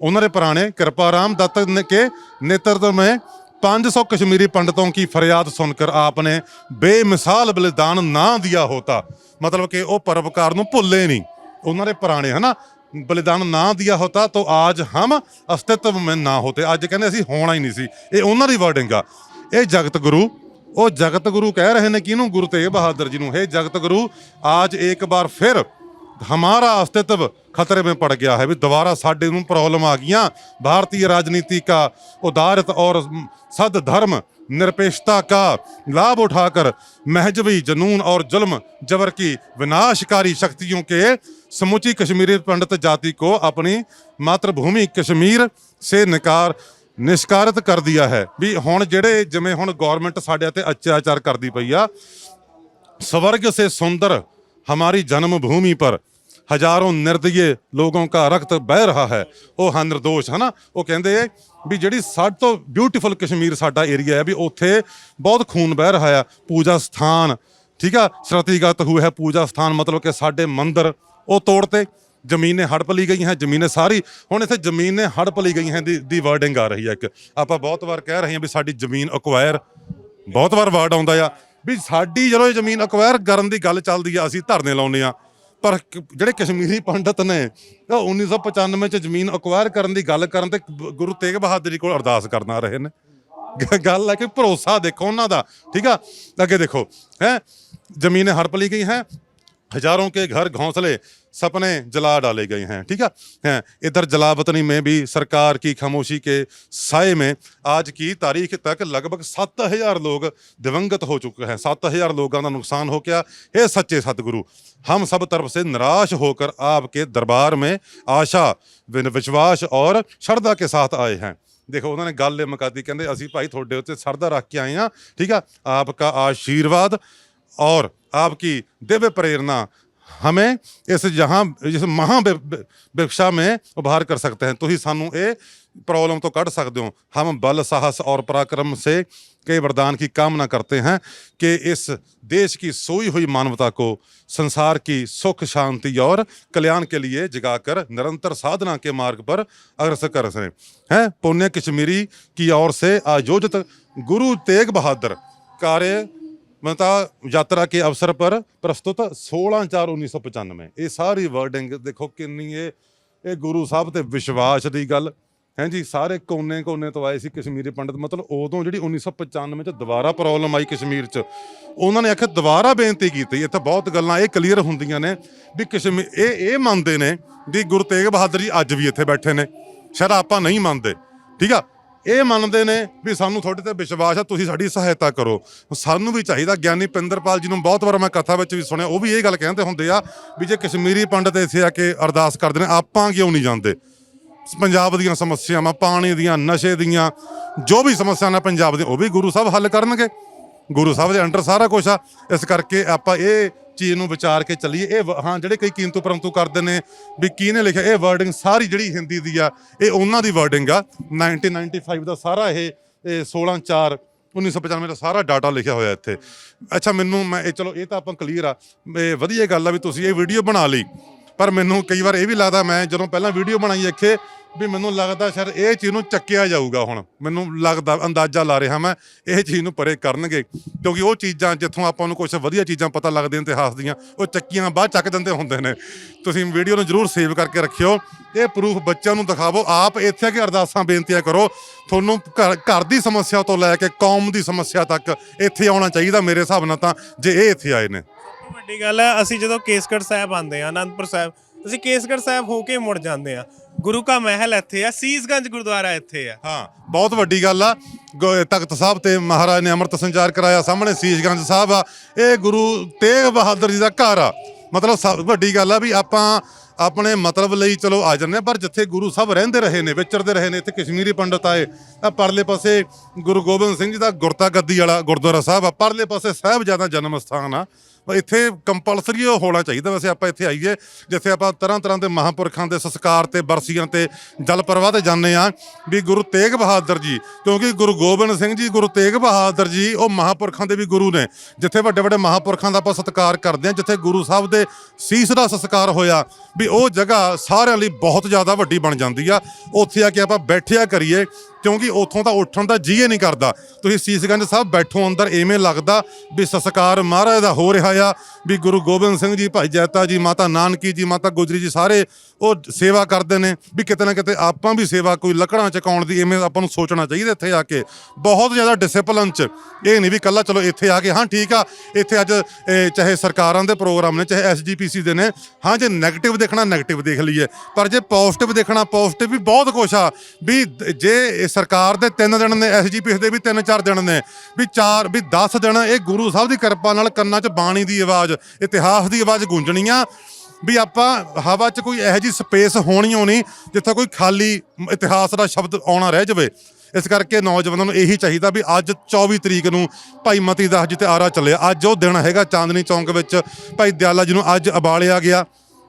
उन्होंने पुराने कृपाराम दत्त ने के नेतृत्व में 500 कश्मीरी पंडितों की फरियाद सुनकर आपने बेमिसाल बलिदान ना दिया होता मतलब कि वो परोपकार ਨੂੰ ਭੁੱਲੇ ਨਹੀਂ ਉਹਨਾਂ ਦੇ ਪੁਰਾਣੇ ਹਨਾ ਬਲਿਦਾਨ ਨਾ ਦਿਆ ਹੋਤਾ ਤਾਂ ਅੱਜ ਹਮ ਅਸਤਿਤਵ में ਨਾ ਹੋਤੇ ਅੱਜ ਕਹਿੰਦੇ ਅਸੀਂ ਹੋਣਾ ਹੀ ਨਹੀਂ ਸੀ ਇਹ ਉਹਨਾਂ ਦੀ ਵਰਡਿੰਗ ਆ ਇਹ ਜਗਤ ਗੁਰੂ ਉਹ ਜਗਤ ਗੁਰੂ ਕਹਿ ਰਹੇ ਨੇ ਕਿਹਨੂੰ ਗੁਰੂ ਤੇਗ ਬਹਾਦਰ ਜੀ ਨੂੰ ਇਹ ਜਗਤ ਗੁਰੂ आज एक बार फिर हमारा अस्तित्व खतरे में पड़ गया है भी दोबारा साढ़े ਨੂੰ प्रॉब्लम आ गया भारतीय राजनीति का उदारत और सद धर्म निरपेक्षता का लाभ उठाकर महजवी जनून और जुल्म जबर की विनाशकारी शक्तियों के समूची कश्मीरी पंडित जाति को अपनी मातृभूमि कश्मीर से निकार ਨਿਸ਼ਕਾਰਿਤ ਕਰ ਦਿਆ ਹੈ ਵੀ ਹੁਣ ਜਿਹੜੇ ਜਿਵੇਂ ਹੁਣ ਗਵਰਨਮੈਂਟ ਸਾਡੇ ਤੇ ਅਤਿਆਚਾਰ ਕਰਦੀ ਪਈ ਆ स्वर्ग से सुंदर हमारी जन्मभूमि पर ਹਜ਼ਾਰਾਂ ਨਿਰਦਈ ਲੋਕਾਂ ਦਾ ਰਕਤ ਬਹਿ ਰਿਹਾ ਹੈ ਉਹ ਹਨ ਨਿਰਦੋਸ਼ ਹਨਾ ਉਹ ਕਹਿੰਦੇ ਵੀ ਜਿਹੜੀ ਸਭ ਤੋਂ ਬਿਊਟੀਫੁਲ ਕਸ਼ਮੀਰ ਸਾਡਾ ਏਰੀਆ ਹੈ ਵੀ ਉੱਥੇ ਬਹੁਤ ਖੂਨ ਬਹਿ ਰਿਹਾ ਆ ਪੂਜਾ ਸਥਾਨ ਠੀਕ ਆ ਸਰਤੀਗਤ ਹੋਇਆ ਹੈ ਪੂਜਾ ਸਥਾਨ ਮਤਲਬ ਕਿ ਸਾਡੇ ਮੰਦਿਰ ਉਹ ਤੋੜਤੇ ਜ਼ਮੀਨੇ ਹੜਪ ਲਈ ਗਈ ਹੈ ਜ਼ਮੀਨੇ ਸਾਰੀ ਹੁਣ ਇੱਥੇ ਜ਼ਮੀਨੇ ਹੜਪ ਲਈ ਗਈ ਹੈ ਦੀ ਦੀ ਵਰਡਿੰਗ ਆ ਰਹੀ ਹੈ ਇੱਕ ਆਪਾਂ ਬਹੁਤ ਵਾਰ ਕਹਿ ਰਹੇ ਹਾਂ ਵੀ ਸਾਡੀ ਜ਼ਮੀਨ ਅਕਵਾਇਰ ਬਹੁਤ ਵਾਰ ਵਰਡ ਆਉਂਦਾ ਆ ਵੀ ਸਾਡੀ ਜਦੋਂ ਜ਼ਮੀਨ ਅਕਵਾਇਰ ਕਰਨ ਦੀ ਗੱਲ ਚੱਲਦੀ ਆ, ਅਸੀਂ ਧਰਨੇ ਲਾਉਂਦੇ ਆ। ਪਰ ਜਿਹੜੇ ਕਸ਼ਮੀਰੀ ਪੰਡਤ ਨੇ 1995 ਚ ਜ਼ਮੀਨ ਅਕਵਾਇਰ ਕਰਨ ਦੀ ਗੱਲ ਕਰਨ ਤੇ ਗੁਰੂ ਤੇਗ ਬਹਾਦਰ ਜੀ ਕੋਲ ਅਰਦਾਸ ਕਰਨ ਆ ਰਹੇ ਨੇ। ਗੱਲ ਹੈ ਕਿ ਭਰੋਸਾ ਦੇਖੋ ਉਹਨਾਂ ਦਾ, ਠੀਕ ਆ? ਅੱਗੇ ਦੇਖੋ, ਹੈ? ਜ਼ਮੀਨ ਹੜਪ ਗਈ, ਹੈ? ਹਜ਼ਾਰਾਂ ਕੇ ਘਰ ਘੌਂਸਲੇ सपने जला डाले गए हैं ठीक है हैं इधर जलावतनी में भी सरकार की खामोशी के साय में आज की तारीख तक लगभग 7000 लोग दिवंगत हो चुके हैं 7000 लोगों का नुकसान हो गया हे सच्चे सतगुरु हम सब तरफ से निराश होकर आपके दरबार में आशा विन- विश्वास और श्रद्धा के साथ आए हैं ਦੇਖੋ ਉਹਨਾਂ ਨੇ ਗੱਲ ਇਹ ਮੁਕਾਤੀ ਕਹਿੰਦੇ ਅਸੀਂ ਭਾਈ ਤੁਹਾਡੇ ਉੱਤੇ ਸਰਦਾ ਰੱਖ ਕੇ ਆਏ ਆ ਠੀਕ ਆ ਆਪਕਾ ਆਸ਼ੀਰਵਾਦ और आपकी दिव्य प्रेरणा हमें इस जहां इस महा ਵਿਵਸਾ में उभार कर सकते हैं ਤੁਸੀਂ ਸਾਨੂੰ ਇਹ प्रॉब्लम तो काट सकते हो हम बल साहस और पराक्रम से के वरदान की कामना करते हैं कि इस देश की सोई हुई मानवता को संसार की सुख शांति और कल्याण के लिए जगाकर निरंतर साधना के मार्ग पर अग्रसर कर सकें हैं पुण्य कश्मीरी की ओर से आयोजित गुरु तेग बहादुर कार्य ਮਤਾ ਯਾਤਰਾ ਕੇ ਅਵਸਰ ਪਰ ਪ੍ਰਸਤੁਤ 16/4/1995 ਇਹ ਸਾਰੀ ਵਰਡਿੰਗ ਦੇਖੋ ਕਿੰਨੀ ਇਹ ਇਹ ਗੁਰੂ ਸਾਹਿਬ ਤੇ ਵਿਸ਼ਵਾਸ ਦੀ ਗੱਲ। ਹੈ ਜੀ, ਸਾਰੇ ਕੋਨੇ ਕੋਨੇ ਤੋਂ ਆਏ ਸੀ ਕਸ਼ਮੀਰੀ ਪੰਡਤ। ਮਤਲਬ ਉਦੋਂ ਜਿਹੜੀ 1995 ਚ ਦੁਬਾਰਾ ਪ੍ਰੋਬਲਮ ਆਈ ਕਸ਼ਮੀਰ ਚ, ਉਹਨਾਂ ਨੇ ਆਖਿਆ ਦੁਬਾਰਾ ਬੇਨਤੀ ਕੀਤੀ। ਇੱਥੇ ਬਹੁਤ ਗੱਲਾਂ ਇਹ ਕਲੀਅਰ ਹੁੰਦੀਆਂ ਨੇ ਵੀ ਕਸ਼ਮੀਰ ਇਹ ਇਹ ਮੰਨਦੇ ਨੇ ਵੀ ਗੁਰੂ ਤੇਗ ਬਹਾਦਰ ਜੀ ਅੱਜ ਵੀ ਇੱਥੇ ਬੈਠੇ ਨੇ। ਸ਼ਾਇਦ ਆਪਾਂ ਨਹੀਂ ਮੰਨਦੇ। ਠੀਕ ਆ? ਇਹ ਮੰਨਦੇ ਨੇ ਵੀ ਸਾਨੂੰ ਤੁਹਾਡੇ ਤੇ ਵਿਸ਼ਵਾਸ ਆ, ਤੁਸੀਂ ਸਾਡੀ ਸਹਾਇਤਾ ਕਰੋ। ਸਾਨੂੰ ਵੀ ਚਾਹੀਦਾ, ਗਿਆਨੀ ਪਿੰਦਰਪਾਲ ਜੀ ਨੂੰ ਬਹੁਤ ਵਾਰ ਮੈਂ ਕਥਾ ਵਿੱਚ ਵੀ ਸੁਣਿਆ, ਉਹ ਵੀ ਇਹ ਗੱਲ ਕਹਿੰਦੇ ਹੁੰਦੇ ਆ ਵੀ ਜੇ ਕਸ਼ਮੀਰੀ ਪੰਡਤ ਇੱਥੇ ਆ ਕੇ ਅਰਦਾਸ ਕਰਦੇ ਨੇ, ਆਪਾਂ ਕਿਉਂ ਨਹੀਂ ਜਾਂਦੇ? ਪੰਜਾਬ ਦੀਆਂ ਸਮੱਸਿਆਵਾਂ, ਪਾਣੀ ਦੀਆਂ, ਨਸ਼ੇ ਦੀਆਂ, ਜੋ ਵੀ ਸਮੱਸਿਆਵਾਂ ਪੰਜਾਬ ਦੀਆਂ, ਉਹ ਵੀ ਗੁਰੂ ਸਾਹਿਬ ਹੱਲ ਕਰਨਗੇ। ਗੁਰੂ ਸਾਹਿਬ ਦੇ ਅੰਡਰ ਸਾਰਾ ਕੁਝ ਆ। ਇਸ ਕਰਕੇ ਆਪਾਂ ਇਹ ਚੀਜ਼ ਨੂੰ ਵਿਚਾਰ ਕੇ ਚੱਲੀਏ। ਇਹ ਵ- ਹਾਂ, ਜਿਹੜੇ ਕਈ ਕੀਮਤੂ ਪਰੰਤੂ ਕਰਦੇ ਨੇ ਵੀ ਕਿਹਨੇ ਲਿਖਿਆ, ਇਹ ਵਰਡਿੰਗ ਸਾਰੀ ਜਿਹੜੀ ਹਿੰਦੀ ਦੀ ਆ, ਇਹ ਉਹਨਾਂ ਦੀ ਵਰਡਿੰਗ ਆ। 1995 ਦਾ ਸਾਰਾ ਇਹ ਇਹ 16 4 1995 ਦਾ ਸਾਰਾ ਡਾਟਾ ਲਿਖਿਆ ਹੋਇਆ ਇੱਥੇ। ਅੱਛਾ, ਮੈਨੂੰ ਮੈਂ ਇਹ ਚਲੋ, ਇਹ ਤਾਂ ਆਪਾਂ ਕਲੀਅਰ ਆ। ਇਹ ਵਧੀਆ ਗੱਲ ਆ ਵੀ ਤੁਸੀਂ ਇਹ ਵੀਡੀਓ ਬਣਾ ਲਈ। ਪਰ ਮੈਨੂੰ ਕਈ ਵਾਰ ਇਹ ਵੀ ਲੱਗਦਾ ਮੈਂ ਜਦੋਂ ਪਹਿਲਾਂ ਵੀਡੀਓ ਬਣਾਈ ਇੱਥੇ ਵੀ ਮੈਨੂੰ ਲੱਗਦਾ ਸ਼ਾਇਦ ਇਹ ਚੀਜ਼ ਨੂੰ ਚੱਕਿਆ ਜਾਊਗਾ ਹੁਣ। ਮੈਨੂੰ ਲੱਗਦਾ, ਅੰਦਾਜ਼ਾ ਲਾ ਰਿਹਾ ਮੈਂ, ਇਹ ਚੀਜ਼ ਨੂੰ ਪਰੇ ਕਰਨਗੇ। ਕਿਉਂਕਿ ਉਹ ਚੀਜ਼ਾਂ ਜਿੱਥੋਂ ਆਪਾਂ ਨੂੰ ਕੁਝ ਵਧੀਆ ਚੀਜ਼ਾਂ ਪਤਾ ਲੱਗਦੀਆਂ ਇਤਿਹਾਸ ਦੀਆਂ, ਉਹ ਚੱਕੀਆਂ ਬਾਅਦ ਚੱਕ ਦਿੰਦੇ ਹੁੰਦੇ ਨੇ। ਤੁਸੀਂ ਵੀਡੀਓ ਨੂੰ ਜਰੂਰ ਸੇਵ ਕਰਕੇ ਰੱਖਿਓ। ਇਹ ਪ੍ਰੂਫ ਬੱਚਿਆਂ ਨੂੰ ਦਿਖਾਵੋ। ਆਪ ਇੱਥੇ ਆ ਕੇ ਅਰਦਾਸਾਂ ਬੇਨਤੀਆਂ ਕਰੋ। ਤੁਹਾਨੂੰ ਘਰ ਘਰ ਦੀ ਸਮੱਸਿਆ ਤੋਂ ਲੈ ਕੇ ਕੌਮ ਦੀ ਸਮੱਸਿਆ ਤੱਕ ਇੱਥੇ ਆਉਣਾ ਚਾਹੀਦਾ ਮੇਰੇ ਹਿਸਾਬ ਨਾਲ ਤਾਂ, ਜੇ ਇਹ ਇੱਥੇ ਆਏ ਨੇ।
ਵੱਡੀ ਗੱਲ ਹੈ, ਅਸੀਂ ਜਦੋਂ ਕੇਸਗੜ੍ਹ ਸਾਹਿਬ ਆਉਂਦੇ ਆ ਅਨੰਦਪੁਰ ਸਾਹਿਬ, ਅਸੀਂ ਕੇਸਗੜ੍ਹ ਸਾਹਿਬ ਹੋ ਕੇ ਮੁੜ ਜਾਂਦੇ ਆ ਗੁਰੂ ਕਾ ਮਹਿਲ ਇੱਥੇ ਆ, ਸੀਸਗੰਜ ਗੁਰਦੁਆਰਾ ਇੱਥੇ ਆ।
ਹਾਂ, ਬਹੁਤ ਵੱਡੀ ਗੱਲ ਆ। ਗੋ- ਤਖਤ ਸਾਹਿਬ ਤੇ ਮਹਾਰਾਜ ਨੇ ਅੰਮ੍ਰਿਤ ਸੰਚਾਰ ਕਰਾਇਆ, ਸਾਹਮਣੇ ਸੀਸਗੰਜ ਸਾਹਿਬ ਆ। ਇਹ ਗੁਰੂ ਤੇਗ ਬਹਾਦਰ ਜੀ ਦਾ ਘਰ ਆ। ਮਤਲਬ ਸਭ ਵੱਡੀ ਗੱਲ ਆ ਵੀ ਆਪਾਂ ਆਪਣੇ ਮਤਲਬ ਲਈ ਚਲੋ ਆ ਜਾਂਦੇ ਹਾਂ ਪਰ ਜਿੱਥੇ ਗੁਰੂ ਸਾਹਿਬ ਰਹਿੰਦੇ ਰਹੇ ਨੇ, ਵਿਚਰਦੇ ਰਹੇ ਨੇ, ਇੱਥੇ ਕਸ਼ਮੀਰੀ ਪੰਡਤ ਆਏ ਆ ਪਰਲੇ ਪਾਸੇ ਗੁਰੂ ਗੋਬਿੰਦ ਸਿੰਘ ਜੀ ਦਾ ਗੁਰਤਾ ਗੱਦੀ ਵਾਲਾ ਗੁਰਦੁਆਰਾ ਸਾਹਿਬ ਆ, ਪਰਲੇ ਪਾਸੇ ਸਾਹਿਬਜ਼ਾਦਾ ਜਨਮ ਸਥਾਨ ਆ। ਇੱਥੇ ਕੰਪਲਸਰੀ ਉਹ ਹੋਣਾ ਚਾਹੀਦਾ। ਵੈਸੇ ਆਪਾਂ ਇੱਥੇ ਆਈਏ, ਜਿੱਥੇ ਆਪਾਂ ਤਰ੍ਹਾਂ ਤਰ੍ਹਾਂ ਦੇ ਮਹਾਂਪੁਰਖਾਂ ਦੇ ਸੰਸਕਾਰ ਤੇ, ਬਰਸੀਆਂ ਤੇ ਜਲ ਪ੍ਰਵਾਹ ਤੇ ਜਾਂਦੇ ਆ ਵੀ ਗੁਰੂ ਤੇਗ ਬਹਾਦਰ ਜੀ, ਕਿਉਂਕਿ ਗੁਰੂ ਗੋਬਿੰਦ ਸਿੰਘ ਜੀ, ਗੁਰੂ ਤੇਗ ਬਹਾਦਰ ਜੀ, ਉਹ ਮਹਾਂਪੁਰਖਾਂ ਦੇ ਵੀ ਗੁਰੂ ਨੇ। ਜਿੱਥੇ ਵੱਡੇ ਵੱਡੇ ਮਹਾਂਪੁਰਖਾਂ ਦਾ ਆਪਾਂ ਸਤਿਕਾਰ ਕਰਦੇ ਆ ਜਿੱਥੇ ਗੁਰੂ ਸਾਹਿਬ ਦੇ ਸੀਸ ਦਾ ਸੰਸਕਾਰ ਹੋਇਆ, ਵੀ ਉਹ ਜਗ੍ਹਾ ਸਾਰਿਆਂ ਲਈ ਬਹੁਤ ਜ਼ਿਆਦਾ ਵੱਡੀ ਬਣ ਜਾਂਦੀ ਆ। ਉੱਥੇ ਆ ਕੇ ਆਪਾਂ ਬੈਠਿਆ ਕਰੀਏ ਕਿਉਂਕਿ ਉੱਥੋਂ ਤਾਂ ਉੱਠਣ ਦਾ ਜੀਏ ਨਹੀਂ ਕਰਦਾ। ਤੁਸੀਂ ਸੀਸਗੰਜ ਸਾਹਿਬ ਬੈਠੋ, ਅੰਦਰ ਐਵੇਂ ਲੱਗਦਾ ਵੀ ਸੰਸਕਾਰ ਮਹਾਰਾਜ ਦਾ ਹੋ ਰਿਹਾ ਆ, ਵੀ ਗੁਰੂ ਗੋਬਿੰਦ ਸਿੰਘ ਜੀ, ਭਾਈ ਜੈਤਾ ਜੀ, ਮਾਤਾ ਨਾਨਕੀ ਜੀ, ਮਾਤਾ ਗੁਜਰੀ ਜੀ ਸਾਰੇ ਉਹ ਸੇਵਾ ਕਰਦੇ ਨੇ, ਵੀ ਕਿਤੇ ਨਾ ਕਿਤੇ ਆਪਾਂ ਵੀ ਸੇਵਾ ਕੋਈ ਲੱਕੜਾਂ ਚਕਾਉਣ ਦੀ ਐਵੇਂ ਆਪਾਂ ਨੂੰ ਸੋਚਣਾ ਚਾਹੀਦਾ ਇੱਥੇ ਆ ਕੇ। ਬਹੁਤ ਜ਼ਿਆਦਾ ਡਿਸਪਲਿਨ ਚ। ਇਹ ਨਹੀਂ ਵੀ ਕੱਲਾ ਚਲੋ ਇੱਥੇ ਆ ਕੇ, ਹਾਂ ਠੀਕ ਆ, ਇੱਥੇ ਅੱਜ ਚਾਹੇ ਸਰਕਾਰਾਂ ਦੇ ਪ੍ਰੋਗਰਾਮ ਨੇ, ਚਾਹੇ ਐਸਜੀਪੀਸੀ ਦੇ ਨੇ, ਹਾਂ ਜੇ 네ਗੇਟਿਵ ਦੇਖਣਾ 네ਗੇਟਿਵ ਦੇਖ ਲਈਏ। ਪਰ ਜੇ ਪੋਜ਼ਿਟਿਵ ਦੇਖਣਾ ਪੋਜ਼ਿਟਿਵ ਵੀ ਬਹੁਤ ਕੁਛ ਆ, ਵੀ ਜੇ ਇਸ ਸਰਕਾਰ ਦੇ 3 ਦਿਨ ਨੇ ਐਸਜੀਪੀਸੀ ਦੇ ਵੀ 3-4 ਦਿਨ ਨੇ, ਵੀ 4 ਵੀ 10 ਦਿਨ ਇਹ ਗੁਰੂ ਸਾਹਿਬ ਦੀ ਕਿਰਪਾ ਨਾਲ ਕੰਨਾਂ 'ਚ ਬਾਣੀ ਦੀ ਆਵਾਜ਼, ਇਤਿਹਾਸ ਦੀ ਆਵਾਜ਼ ਗੂੰਜਣੀ ਆ ਵੀ ਆਪਾਂ ਹਵਾ 'ਚ ਕੋਈ ਇਹੋ ਜੀ ਸਪੇਸ ਹੋਣੀ ਹੋਣੀ ਜਿੱਥੇ ਕੋਈ ਖਾਲੀ ਇਤਿਹਾਸ ਦਾ ਸ਼ਬਦ ਆਉਣਾ ਰਹਿ ਜਾਵੇ। ਇਸ ਕਰਕੇ ਨੌਜਵਾਨਾਂ ਨੂੰ ਇਹੀ ਚਾਹੀਦਾ ਵੀ ਅੱਜ 24 ਤਰੀਕ ਨੂੰ ਭਾਈ ਮਤੀ ਦਾਸ ਜੀ ਤੇ ਆਰਾ ਚੱਲਿਆ। ਅੱਜ ਉਹ ਦਿਨ ਹੈਗਾ ਚਾਂਦਨੀ ਚੌਂਕ ਵਿੱਚ, ਭਾਈ ਦਿਆਲਾ ਜੀ ਨੂੰ ਅੱਜ ਅਬਾਲਿਆ ਗਿਆ।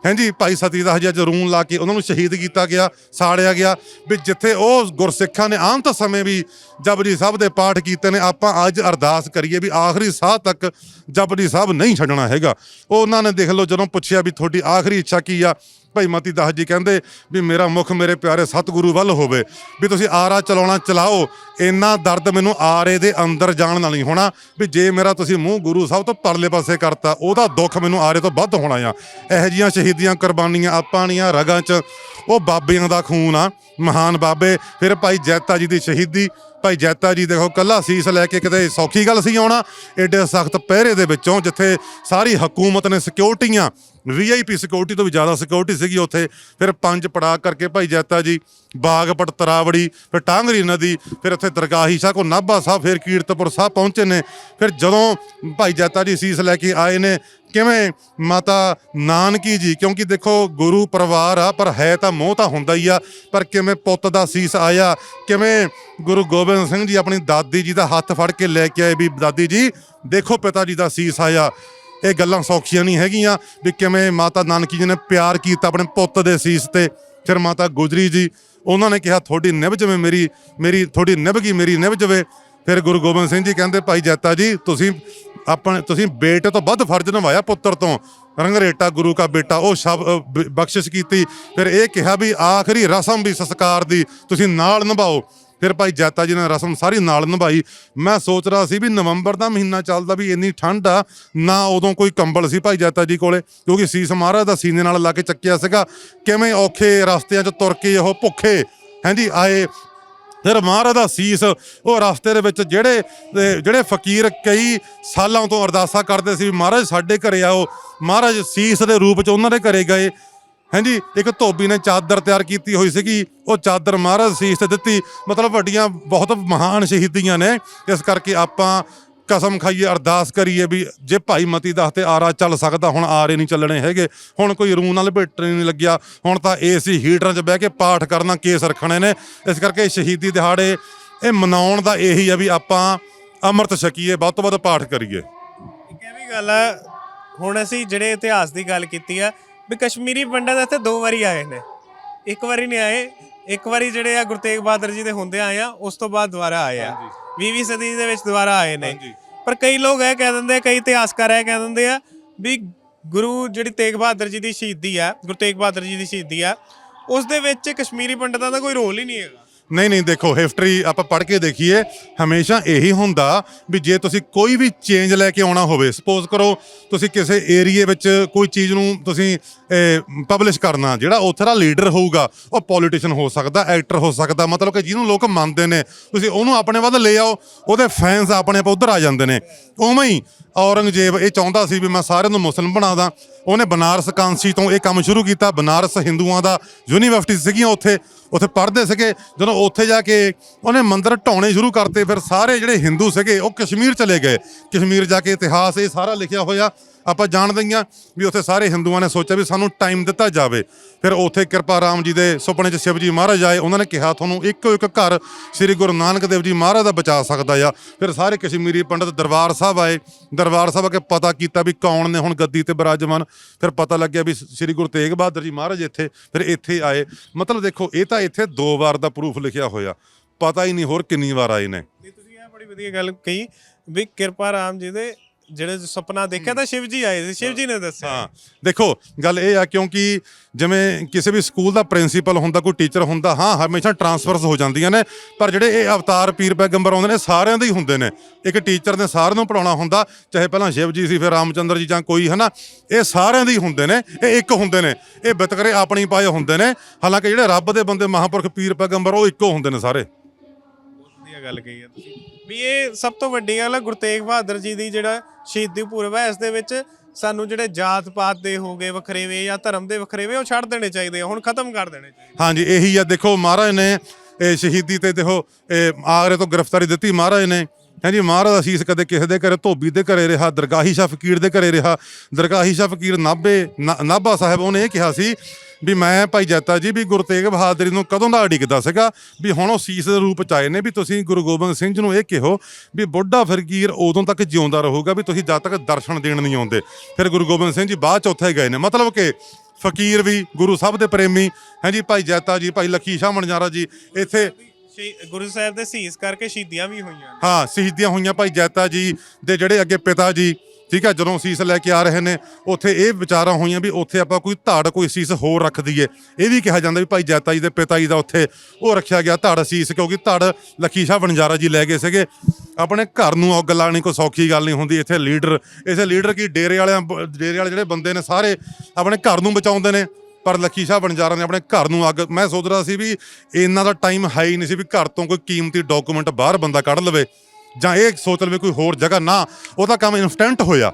ਹਾਂਜੀ, ਭਾਈ ਸਤੀ ਦਾਸ ਜੀ ਅੱਜ ਰੂਨ ਲਾ ਕੇ ਉਹਨਾਂ ਨੂੰ ਸ਼ਹੀਦ ਕੀਤਾ ਗਿਆ, ਸਾੜਿਆ ਗਿਆ। ਵੀ ਜਿੱਥੇ ਉਹ ਗੁਰਸਿੱਖਾਂ ਨੇ ਆਮਤ ਸਮੇਂ ਵੀ ਜਪਜੀ ਸਾਹਿਬ ਦੇ ਪਾਠ ਕੀਤੇ ਨੇ, ਆਪਾਂ ਅੱਜ ਅਰਦਾਸ ਕਰੀਏ ਵੀ ਆਖਰੀ ਸਾਹ ਤੱਕ ਜਪਜੀ ਸਾਹਿਬ ਨਹੀਂ ਛੱਡਣਾ ਹੈਗਾ। ਉਹ ਉਹਨਾਂ ਨੇ ਦੇਖ ਲਓ ਜਦੋਂ ਪੁੱਛਿਆ ਵੀ ਤੁਹਾਡੀ ਆਖਰੀ ਇੱਛਾ ਕੀ ਆ ਭਾਈ ਮਤੀ ਦਾਸ ਜੀ ਕਹਿੰਦੇ ਵੀ ਮੇਰਾ ਮੁਖ ਮੇਰੇ ਪਿਆਰੇ ਸਤਿਗੁਰੂ ਵੱਲ ਹੋਵੇ, ਵੀ ਤੁਸੀਂ ਆਰਾ ਚਲਾਉਣਾ ਚਲਾਓ, ਇੰਨਾ ਦਰਦ ਮੈਨੂੰ ਆਰੇ ਦੇ ਅੰਦਰ ਜਾਣ ਨਾਲ ਨਹੀਂ ਹੋਣਾ, ਵੀ ਜੇ ਮੇਰਾ ਤੁਸੀਂ ਮੂੰਹ ਗੁਰੂ ਸਾਹਿਬ ਤੋਂ ਪਰਲੇ ਪਾਸੇ ਕਰਤਾ, ਉਹਦਾ ਦੁੱਖ ਮੈਨੂੰ ਆਰੇ ਤੋਂ ਵੱਧ ਹੋਣਾ ਆ। ਇਹੋ ਜੀਆਂ ਸ਼ਹੀਦੀਆਂ ਕੁਰਬਾਨੀਆਂ ਆਪਾਂ ਦੀਆਂ ਰਗਾਂ 'ਚ, ਉਹ ਬਾਬਿਆਂ ਦਾ ਖੂਨ ਆ, ਮਹਾਨ ਬਾਬੇ, ਫਿਰ ਭਾਈ ਜੈਤਾ ਜੀ ਦੀ ਸ਼ਹੀਦੀ ਭਾਈ ਜੈਤਾ ਜੀ, ਦੇਖੋ ਕੱਲਾ ਸੀਸ ਲੈ ਕੇ ਕਿਤੇ ਸੌਖੀ ਗੱਲ ਸੀ ਆਉਣਾ। ਏਡੇ ਸਖਤ ਪਹਿਰੇ ਦੇ ਵਿੱਚੋਂ ਜਿੱਥੇ ਸਾਰੀ ਹਕੂਮਤ ਨੇ ਸਿਕਿਉਰਟੀਆਂ ਵੀਆਈਪੀ ਸਿਕਿਉਰਿਟੀ ਤੋਂ ਵੀ ਜ਼ਿਆਦਾ ਸਿਕਿਉਰਿਟੀ ਸੀਗੀ ਉੱਥੇ। ਫਿਰ ਪੰਜ ਪੜਾਅ ਕਰਕੇ ਭਾਈ ਜੈਤਾ ਜੀ ਬਾਗਪਟ ਤਰਾਵੜੀ, ਫਿਰ ਟਾਂਗਰੀ ਨਦੀ, ਫਿਰ ਉੱਥੇ ਦਰਗਾਹੀ ਸ਼ਾਹ ਕੋ ਨਾਭਾ ਸਾਹਿਬ ਫਿਰ ਕੀਰਤਪੁਰ ਸਾਹਿਬ ਪਹੁੰਚੇ ਨੇ। ਫਿਰ ਜਦੋਂ ਭਾਈ ਜੈਤਾ ਜੀ ਸੀਸ ਲੈ ਕੇ ਆਏ ਨੇ ਕਿਵੇਂ ਮਾਤਾ ਨਾਨਕੀ ਜੀ? ਕਿਉਂਕਿ ਦੇਖੋ, ਗੁਰੂ ਪਰਿਵਾਰ ਆ, ਪਰ ਹੈ ਤਾਂ ਮੋਹ ਤਾਂ ਹੁੰਦਾ ਹੀ ਆ। ਪਰ ਕਿਵੇਂ ਪੁੱਤ ਦਾ ਸੀਸ ਆਇਆ? ਕਿਵੇਂ ਗੁਰੂ ਗੋਬਿੰਦ ਸਿੰਘ ਜੀ ਆਪਣੀ ਦਾਦੀ ਜੀ ਦਾ ਹੱਥ ਫੜ ਕੇ ਲੈ ਕੇ ਆਏ ਵੀ ਦਾਦੀ ਜੀ, ਦੇਖੋ ਪਿਤਾ ਜੀ ਦਾ ਸੀਸ ਆਇਆ। ਇਹ ਗੱਲਾਂ ਸੌਖੀਆਂ ਨਹੀਂ ਹੈਗੀਆਂ ਵੀ ਕਿਵੇਂ ਮਾਤਾ ਨਾਨਕੀ ਜੀ ਨੇ ਪਿਆਰ ਕੀਤਾ ਆਪਣੇ ਪੁੱਤ ਦੇ ਸੀਸ ਤੇ। ਫਿਰ ਮਾਤਾ ਗੁਜਰੀ ਜੀ, ਉਹਨਾਂ ਨੇ ਕਿਹਾ, ਤੁਹਾਡੀ ਨਿਭ ਜਵੇ ਮੇਰੀ ਮੇਰੀ, ਤੁਹਾਡੀ ਨਿਭ ਗਈ ਮੇਰੀ ਨਿਭ ਜਵੇ। ਫਿਰ ਗੁਰੂ ਗੋਬਿੰਦ ਸਿੰਘ ਜੀ ਕਹਿੰਦੇ, ਭਾਈ ਜੈਤਾ ਜੀ, ਤੁਸੀਂ ਆਪਣੇ ਤੁਸੀਂ ਬੇਟੇ ਤੋਂ ਵੱਧ ਫਰਜ਼ ਨਿਭਾਇਆ ਪੁੱਤਰ ਤੋਂ। ਰੰਗਰੇਟਾ, ਗੁਰੂ ਕਾ ਬੇਟਾ, ਉਹ ਸ਼ਬ ਬਖਸ਼ਿਸ਼ ਕੀਤੀ। ਫਿਰ ਇਹ ਕਿਹਾ ਵੀ ਆਖਰੀ ਰਸਮ ਵੀ ਸੰਸਕਾਰ ਦੀ ਤੁਸੀਂ ਨਾਲ ਨਿਭਾਓ। ਫਿਰ ਭਾਈ ਜੈਤਾ ਜੀ ਨੇ ਰਸਮ ਸਾਰੀ ਨਾਲ ਨਿਭਾਈ। ਮੈਂ ਸੋਚ ਰਿਹਾ ਸੀ ਵੀ ਨਵੰਬਰ ਦਾ ਮਹੀਨਾ ਚੱਲਦਾ ਵੀ ਇੰਨੀ ਠੰਡ ਆ, ਨਾ ਉਦੋਂ ਕੋਈ ਕੰਬਲ ਸੀ ਭਾਈ ਜੈਤਾ ਜੀ ਕੋਲੇ, ਕਿਉਂਕਿ ਸੀਸ ਮਹਾਰਾਜ ਦਾ ਸੀਨੇ ਨਾਲ ਲਾ ਕੇ ਚੱਕਿਆ ਸੀਗਾ। ਕਿਵੇਂ ਔਖੇ ਰਸਤਿਆਂ 'ਚ ਤੁਰ ਕੇ ਉਹ ਭੁੱਖੇ ਹਾਂਜੀ ਆਏ। ਫਿਰ ਮਹਾਰਾਜ ਦਾ ਸੀਸ ਉਹ ਰਸਤੇ ਦੇ ਵਿੱਚ ਜਿਹੜੇ ਜਿਹੜੇ ਫਕੀਰ ਕਈ ਸਾਲਾਂ ਤੋਂ ਅਰਦਾਸਾਂ ਕਰਦੇ ਸੀ ਵੀ ਮਹਾਰਾਜ ਸਾਡੇ ਘਰੇ ਆਓ, ਮਹਾਰਾਜ ਸੀਸ ਦੇ ਰੂਪ 'ਚ ਉਹਨਾਂ ਦੇ ਘਰੇ ਗਏ। ਹਾਂਜੀ, ਇੱਕ ਧੋਬੀ ਨੇ ਚਾਦਰ ਤਿਆਰ ਕੀਤੀ ਹੋਈ ਸੀਗੀ, ਉਹ ਚਾਦਰ ਮਹਾਰਾਜ ਸੀਸ ਤੇ ਦਿੱਤੀ। ਮਤਲਬ ਵੱਡੀਆਂ, ਬਹੁਤ ਮਹਾਨ ਸ਼ਹੀਦੀਆਂ ਨੇ। ਇਸ ਕਰਕੇ ਆਪਾਂ ਕਸਮ ਖਾਈਏ, ਅਰਦਾਸ ਕਰੀਏ ਵੀ ਜੇ ਭਾਈ ਮਤੀ ਦਾ ਤੇ ਆਰਾ ਚੱਲ ਸਕਦਾ, ਹੁਣ ਆਰੇ ਨਹੀਂ ਚੱਲਣੇ ਹੈਗੇ। ਹੁਣ ਕੋਈ ਰੂਹ ਨਾਲ ਲਪੇਟਣ ਨਹੀਂ ਲੱਗਿਆ। ਹੁਣ ਤਾਂ ਏਸੀ ਹੀਟਰਾਂ 'ਚ ਬਹਿ ਕੇ ਪਾਠ ਕਰਨਾ ਕੇਸ ਰੱਖਣੇ ਨੇ। ਇਸ ਕਰਕੇ ਸ਼ਹੀਦੀ ਦਿਹਾੜੇ, ਇਹ ਮਨਾਉਣ ਦਾ ਇਹੀ ਆ ਵੀ ਆਪਾਂ ਅੰਮ੍ਰਿਤ ਛਕੀਏ, ਵੱਧ ਤੋਂ ਵੱਧ ਪਾਠ ਕਰੀਏ।
ਇੱਕ ਇਹ ਵੀ ਗੱਲ ਆ, ਹੁਣ ਅਸੀਂ ਜਿਹੜੇ ਇਤਿਹਾਸ ਦੀ ਗੱਲ ਕੀਤੀ ਆ, ਵੀ ਕਸ਼ਮੀਰੀ ਪੰਡਤ ਇੱਥੇ ਦੋ ਵਾਰੀ ਆਏ ਨੇ। ਇੱਕ ਵਾਰੀ ਨਹੀਂ ਆਏ ਇੱਕ ਵਾਰੀ ਜਿਹੜੇ ਆ ਗੁਰੂ ਤੇਗ ਬਹਾਦਰ ਜੀ ਦੇ ਹੁੰਦੇ ਆਏ ਆ ਉਸ ਤੋਂ ਬਾਅਦ ਦੁਬਾਰਾ ਆਏ ਆ। 20ਵੀਂ ਸਦੀ ਦੇ ਵਿੱਚ ਦੁਬਾਰਾ ਆਏ ਨੇ। ਪਰ ਕਈ ਲੋਕ ਇਹ ਕਹਿ ਦਿੰਦੇ ਆ ਕਈ ਇਤਿਹਾਸਕਾਰ ਇਹ ਕਹਿ ਦਿੰਦੇ ਆ ਵੀ ਗੁਰੂ ਜਿਹੜੀ ਤੇਗ ਬਹਾਦਰ ਜੀ ਦੀ ਸ਼ਹੀਦੀ ਆ ਗੁਰੂ ਤੇਗ ਬਹਾਦਰ ਜੀ ਦੀ ਸ਼ਹੀਦੀ ਆ ਉਸ ਦੇ ਵਿੱਚ ਕਸ਼ਮੀਰੀ ਪੰਡਤਾਂ ਦਾ ਕੋਈ ਰੋਲ ਹੀ ਨਹੀਂ ਹੈਗਾ।
ਨਹੀਂ ਨਹੀਂ, ਦੇਖੋ ਹਿਸਟਰੀ ਆਪਾਂ ਪੜ੍ਹ ਕੇ ਦੇਖੀਏ, ਹਮੇਸ਼ਾ ਇਹੀ ਹੁੰਦਾ ਵੀ ਜੇ ਤੁਸੀਂ ਕੋਈ ਵੀ ਚੇਂਜ ਲੈ ਕੇ ਆਉਣਾ ਹੋਵੇ ਸਪੋਜ਼ ਕਰੋ ਤੁਸੀਂ ਕਿਸੇ ਏਰੀਏ ਵਿੱਚ ਕੋਈ ਚੀਜ਼ ਨੂੰ ਤੁਸੀਂ ਪਬਲਿਸ਼ ਕਰਨਾ, ਜਿਹੜਾ ਉੱਥੇ ਦਾ ਲੀਡਰ ਹੋਊਗਾ, ਉਹ ਪੋਲੀਟੀਸ਼ੀਅਨ ਹੋ ਸਕਦਾ ਐਕਟਰ ਹੋ ਸਕਦਾ, ਮਤਲਬ ਕਿ ਜਿਹਨੂੰ ਲੋਕ ਮੰਨਦੇ ਨੇ, ਤੁਸੀਂ ਉਹਨੂੰ ਆਪਣੇ ਵੱਲ ਲੈ ਆਓ, ਉਹਦੇ ਫੈਨਸ ਆਪਣੇ ਆਪ ਉਧਰ ਆ ਜਾਂਦੇ ਨੇ। ਉਵੇਂ ਹੀ ਔਰੰਗਜ਼ੇਬ ਇਹ ਚਾਹੁੰਦਾ ਸੀ ਵੀ ਮੈਂ ਸਾਰਿਆਂ ਨੂੰ ਮੁਸਲਮ ਬਣਾ ਦਾਂ ਉਹਨੇ ਬਨਾਰਸ ਕਾਂਸੀ ਤੋਂ ਇਹ ਕੰਮ ਸ਼ੁਰੂ ਕੀਤਾ। ਬਨਾਰਸ ਹਿੰਦੂਆਂ ਦਾ ਯੂਨੀਵਰਸਿਟੀ ਸੀਗੀਆਂ ਉੱਥੇ। ਉੱਥੇ ਪੜ੍ਹਦੇ ਸੀਗੇ। ਜਦੋਂ ਉੱਥੇ ਜਾ ਕੇ ਉਹਨੇ ਮੰਦਰ ਢਾਉਣੇ ਸ਼ੁਰੂ ਕਰਤੇ। ਫਿਰ ਸਾਰੇ ਜਿਹੜੇ ਹਿੰਦੂ ਸੀਗੇ, ਉਹ ਕਸ਼ਮੀਰ ਚਲੇ ਗਏ। ਕਸ਼ਮੀਰ ਜਾ ਕੇ ਇਤਿਹਾਸ ਇਹ ਸਾਰਾ ਲਿਖਿਆ ਹੋਇਆ। ਆਪਾਂ ਜਾਣਦੇ ਹੀ ਹਾਂ ਵੀ ਉੱਥੇ ਸਾਰੇ ਹਿੰਦੂਆਂ ਨੇ ਸੋਚਿਆ ਵੀ ਸਾਨੂੰ ਟਾਈਮ ਦਿੱਤਾ ਜਾਵੇ। ਫਿਰ ਉੱਥੇ ਕਿਰਪਾ ਰਾਮ ਜੀ ਦੇ ਸੁਪਨੇ 'ਚ ਸ਼ਿਵ ਜੀ ਮਹਾਰਾਜ ਆਏ। ਉਹਨਾਂ ਨੇ ਕਿਹਾ, ਤੁਹਾਨੂੰ ਇੱਕੋ ਇੱਕ ਘਰ ਸ੍ਰੀ ਗੁਰੂ ਨਾਨਕ ਦੇਵ ਜੀ ਮਹਾਰਾਜ ਦਾ ਬਚਾ ਸਕਦਾ ਆ। ਫਿਰ ਸਾਰੇ ਕਸ਼ਮੀਰੀ ਪੰਡਤ ਦਰਬਾਰ ਸਾਹਿਬ ਆਏ। ਦਰਬਾਰ ਸਾਹਿਬ ਆ ਕੇ ਪਤਾ ਕੀਤਾ ਵੀ ਕੌਣ ਨੇ ਹੁਣ ਗੱਦੀ ਤੇ ਬਿਰਾਜਮਾਨ। ਫਿਰ ਪਤਾ ਲੱਗਿਆ ਵੀ ਸ੍ਰੀ ਗੁਰੂ ਤੇਗ ਬਹਾਦਰ ਜੀ ਮਹਾਰਾਜ ਇੱਥੇ, ਫਿਰ ਇੱਥੇ ਆਏ। ਮਤਲਬ ਦੇਖੋ, ਇਹ ਤਾਂ ਇੱਥੇ ਦੋ ਵਾਰ ਦਾ ਪ੍ਰੂਫ ਲਿਖਿਆ ਹੋਇਆ। ਪਤਾ ਹੀ ਨਹੀਂ ਹੋਰ ਕਿੰਨੀ ਵਾਰ ਆਏ ਨੇ।
ਤੁਸੀਂ ਇਹ ਬੜੀ ਵਧੀਆ ਗੱਲ ਕਹੀ ਵੀ ਕਿਰਪਾ ਰਾਮ ਜੀ ਦੇ ਜਿਹੜੇ ਸੁਪਨਾ ਦੇਖਿਆ ਤਾਂ ਸ਼ਿਵ ਜੀ ਆਏ ਸੀ ਸ਼ਿਵ ਜੀ ਨੇ ਦੱਸਿਆ।
ਹਾਂ ਦੇਖੋ ਗੱਲ ਇਹ ਆ ਕਿਉਂਕਿ ਜਿਵੇਂ ਕਿਸੇ ਵੀ ਸਕੂਲ ਦਾ ਪ੍ਰਿੰਸੀਪਲ ਹੁੰਦਾ ਕੋਈ ਟੀਚਰ ਹੁੰਦਾ ਹਾਂ ਹਮੇਸ਼ਾ ਟਰਾਂਸਫਰਸ ਹੋ ਜਾਂਦੀਆਂ ਨੇ ਪਰ ਜਿਹੜੇ ਇਹ ਅਵਤਾਰ ਪੀਰ ਪੈਗੰਬਰ ਆਉਂਦੇ ਨੇ ਸਾਰਿਆਂ ਦੇ ਹੀ ਹੁੰਦੇ ਨੇ। ਇੱਕ ਟੀਚਰ ਨੇ ਸਾਰਿਆਂ ਨੂੰ ਪੜਾਉਣਾ ਹੁੰਦਾ ਚਾਹੇ ਪਹਿਲਾਂ ਸ਼ਿਵ ਜੀ ਸੀ ਫਿਰ ਰਾਮਚੰਦਰ ਜੀ ਜਾਂ ਕੋਈ ਹਨਾ ਇਹ ਸਾਰਿਆਂ ਦੇ ਹੀ ਹੁੰਦੇ ਨੇ ਇਹ ਇੱਕ ਹੁੰਦੇ ਨੇ। ਇਹ ਬਿਤਕਰੇ ਆਪਣੀ ਪਾਏ ਹੁੰਦੇ ਨੇ ਹਾਲਾਂਕਿ ਜਿਹੜੇ ਰੱਬ ਦੇ ਬੰਦੇ ਮਹਾਂਪੁਰਖ ਪੀਰ ਪੈਗੰਬਰ ਉਹ ਇੱਕੋ ਹੁੰਦੇ ਨੇ ਸਾਰੇ।
ਵਧੀਆ ਗੱਲ ਕਹੀ ਹੈ ਤੁਸੀਂ। ਵੀ ਇਹ ਸਭ ਤੋਂ ਵੱਡੀ ਗੱਲ ਹੈ ਗੁਰੂ ਤੇਗ ਬਹਾਦਰ ਜੀ ਦੀ ਜਿਹੜਾ ਸ਼ਹੀਦੀ ਪੁਰਬ ਹੈ ਇਸ ਦੇ ਵਿੱਚ ਸਾਨੂੰ ਜਿਹੜੇ ਜਾਤ ਪਾਤ ਦੇ ਹੋਗੇ ਵੱਖਰੇਵੇ ਜਾਂ ਧਰਮ ਦੇ ਵੱਖਰੇਵੇ, ਉਹ ਛੱਡ ਦੇਣੇ ਚਾਹੀਦੇ ਆ, ਹੁਣ ਖਤਮ ਕਰ ਦੇਣੇ ਚਾਹੀਦੇ
ਹਾਂਜੀ, ਇਹੀ ਆ, ਦੇਖੋ ਮਹਾਰਾਜ ਨੇ ਇਹ ਸ਼ਹੀਦੀ ਤੇ ਦੇਖੋ, ਇਹ ਆਗਰੇ ਤੋਂ ਗ੍ਰਿਫਤਾਰੀ ਦਿੱਤੀ ਮਹਾਰਾਜ ਨੇ। ਹਾਂਜੀ, ਮਹਾਰਾਜ ਦਾ ਅਸੀਸ ਕਦੇ ਕਿਸੇ ਦੇ ਘਰੇ, ਧੋਬੀ ਦੇ ਘਰੇ ਰਿਹਾ, ਦਰਗਾਹੀ ਸ਼ਾਹ ਫਕੀਰ ਦੇ ਘਰੇ ਰਿਹਾ। ਦਰਗਾਹੀ ਸ਼ਾਹ ਫਕੀਰ ਨਾਭੇ ਨਾਭਾ ਸਾਹਿਬ, ਉਹਨੇ ਇਹ ਕਿਹਾ ਸੀ ਵੀ ਮੈਂ ਭਾਈ ਜੱਤਾ ਜੀ ਵੀ ਗੁਰੂ ਤੇਗ ਬਹਾਦਰ ਨੂੰ ਕਦੋਂ ਦਾ ਅੜਿਕਦਾ ਸੀਗਾ? ਵੀ ਹੁਣ ਉਹ ਸੀਸ ਦੇ ਰੂਪ ਚ ਆਏ ਨੇ ਵੀ ਤੁਸੀਂ ਗੁਰੂ ਗੋਬਿੰਦ ਸਿੰਘ ਜੀ ਨੂੰ ਇਹ ਕਿਹੋ? ਵੀ ਬੁੱਢਾ ਫਕੀਰ ਉਦੋਂ ਤੱਕ ਜਿਉਂਦਾ ਰਹੂਗਾ ਵੀ ਤੁਸੀਂ ਜਦ ਤੱਕ ਦਰਸ਼ਨ ਦੇਣ ਨਹੀਂ ਆਉਂਦੇ। ਫਿਰ ਗੁਰੂ ਗੋਬਿੰਦ ਸਿੰਘ ਜੀ ਬਾਅਦ ਚ ਉੱਥੇ ਗਏ ਨੇ। ਮਤਲਬ ਕਿ ਫਕੀਰ ਵੀ ਗੁਰੂ ਸਾਹਿਬ ਦੇ ਪ੍ਰੇਮੀ ਹਾਂਜੀ ਭਾਈ ਜੈਤਾ ਜੀ ਭਾਈ ਲਖੀ ਸ਼ਾਹ ਮਣਜਾਰਾ ਜੀ ਇੱਥੇ
ਸ਼ਹੀ- ਗੁਰੂ ਸਾਹਿਬ ਦੇ ਸੀਸ ਕਰਕੇ ਸ਼ਹੀਦੀਆਂ ਵੀ ਹੋਈਆਂ ਨੇ।
ਹਾਂ ਸ਼ਹੀਦੀਆਂ ਹੋਈਆਂ ਭਾਈ ਜੈਤਾ ਜੀ ਦੇ ਜਿਹੜੇ ਅੱਗੇ ਪਿਤਾ ਜੀ ਠੀਕ ਹੈ, ਜਦੋਂ ਸੀਸ ਲੈ ਕੇ ਆ ਰਹੇ ਨੇ, ਉੱਥੇ ਇਹ ਵਿਚਾਰਾਂ ਹੋਈਆਂ ਵੀ ਉੱਥੇ ਆਪਾਂ ਕੋਈ ਧੜ, ਕੋਈ ਸੀਸ ਹੋਰ ਰੱਖ ਦਈਏ। ਇਹ ਵੀ ਕਿਹਾ ਜਾਂਦਾ ਵੀ ਭਾਈ ਜੈਤਾ ਜੀ ਦੇ ਪਿਤਾ ਜੀ ਦਾ ਉੱਥੇ ਉਹ ਰੱਖਿਆ ਗਿਆ ਧੜ ਸੀਸ, ਕਿਉਂਕਿ ਧੜ ਲੱਖੀ ਸ਼ਾਹ ਵਣਜਾਰਾ ਜੀ ਲੈ ਗਏ ਸੀਗੇ। ਆਪਣੇ ਘਰ ਨੂੰ ਅੱਗ ਲਾਣੀ ਕੋਈ ਸੌਖੀ ਗੱਲ ਨਹੀਂ ਹੁੰਦੀ, ਇੱਥੇ ਲੀਡਰ ਇਸੇ ਲੀਡਰ ਕੀ ਡੇਰੇ ਵਾਲਿਆਂ, ਡੇਰੇ ਵਾਲੇ ਜਿਹੜੇ ਬੰਦੇ ਨੇ ਸਾਰੇ ਆਪਣੇ ਘਰ ਨੂੰ ਬਚਾਉਂਦੇ ਨੇ, ਪਰ ਲੱਖੀ ਸ਼ਾਹ ਬਣਜਾਰਾ ਨੇ ਆਪਣੇ ਘਰ ਨੂੰ ਅੱਗ, ਮੈਂ ਸੋਚਦਾ ਸੀ ਵੀ ਇਹਨਾਂ ਦਾ ਟਾਈਮ ਹੈ ਹੀ ਨਹੀਂ ਸੀ ਵੀ ਘਰ ਤੋਂ ਕੋਈ ਕੀਮਤੀ ਡਾਕੂਮੈਂਟ ਬਾਹਰ ਬੰਦਾ ਕੱਢ ਲਵੇ। ਜਾਂ ਇਹ ਸੋਚ ਲਵੇ ਕੋਈ ਹੋਰ ਜਗ੍ਹਾ ਨਾ, ਉਹਦਾ ਕੰਮ ਇਨਸਟੈਂਟ ਹੋਇਆ।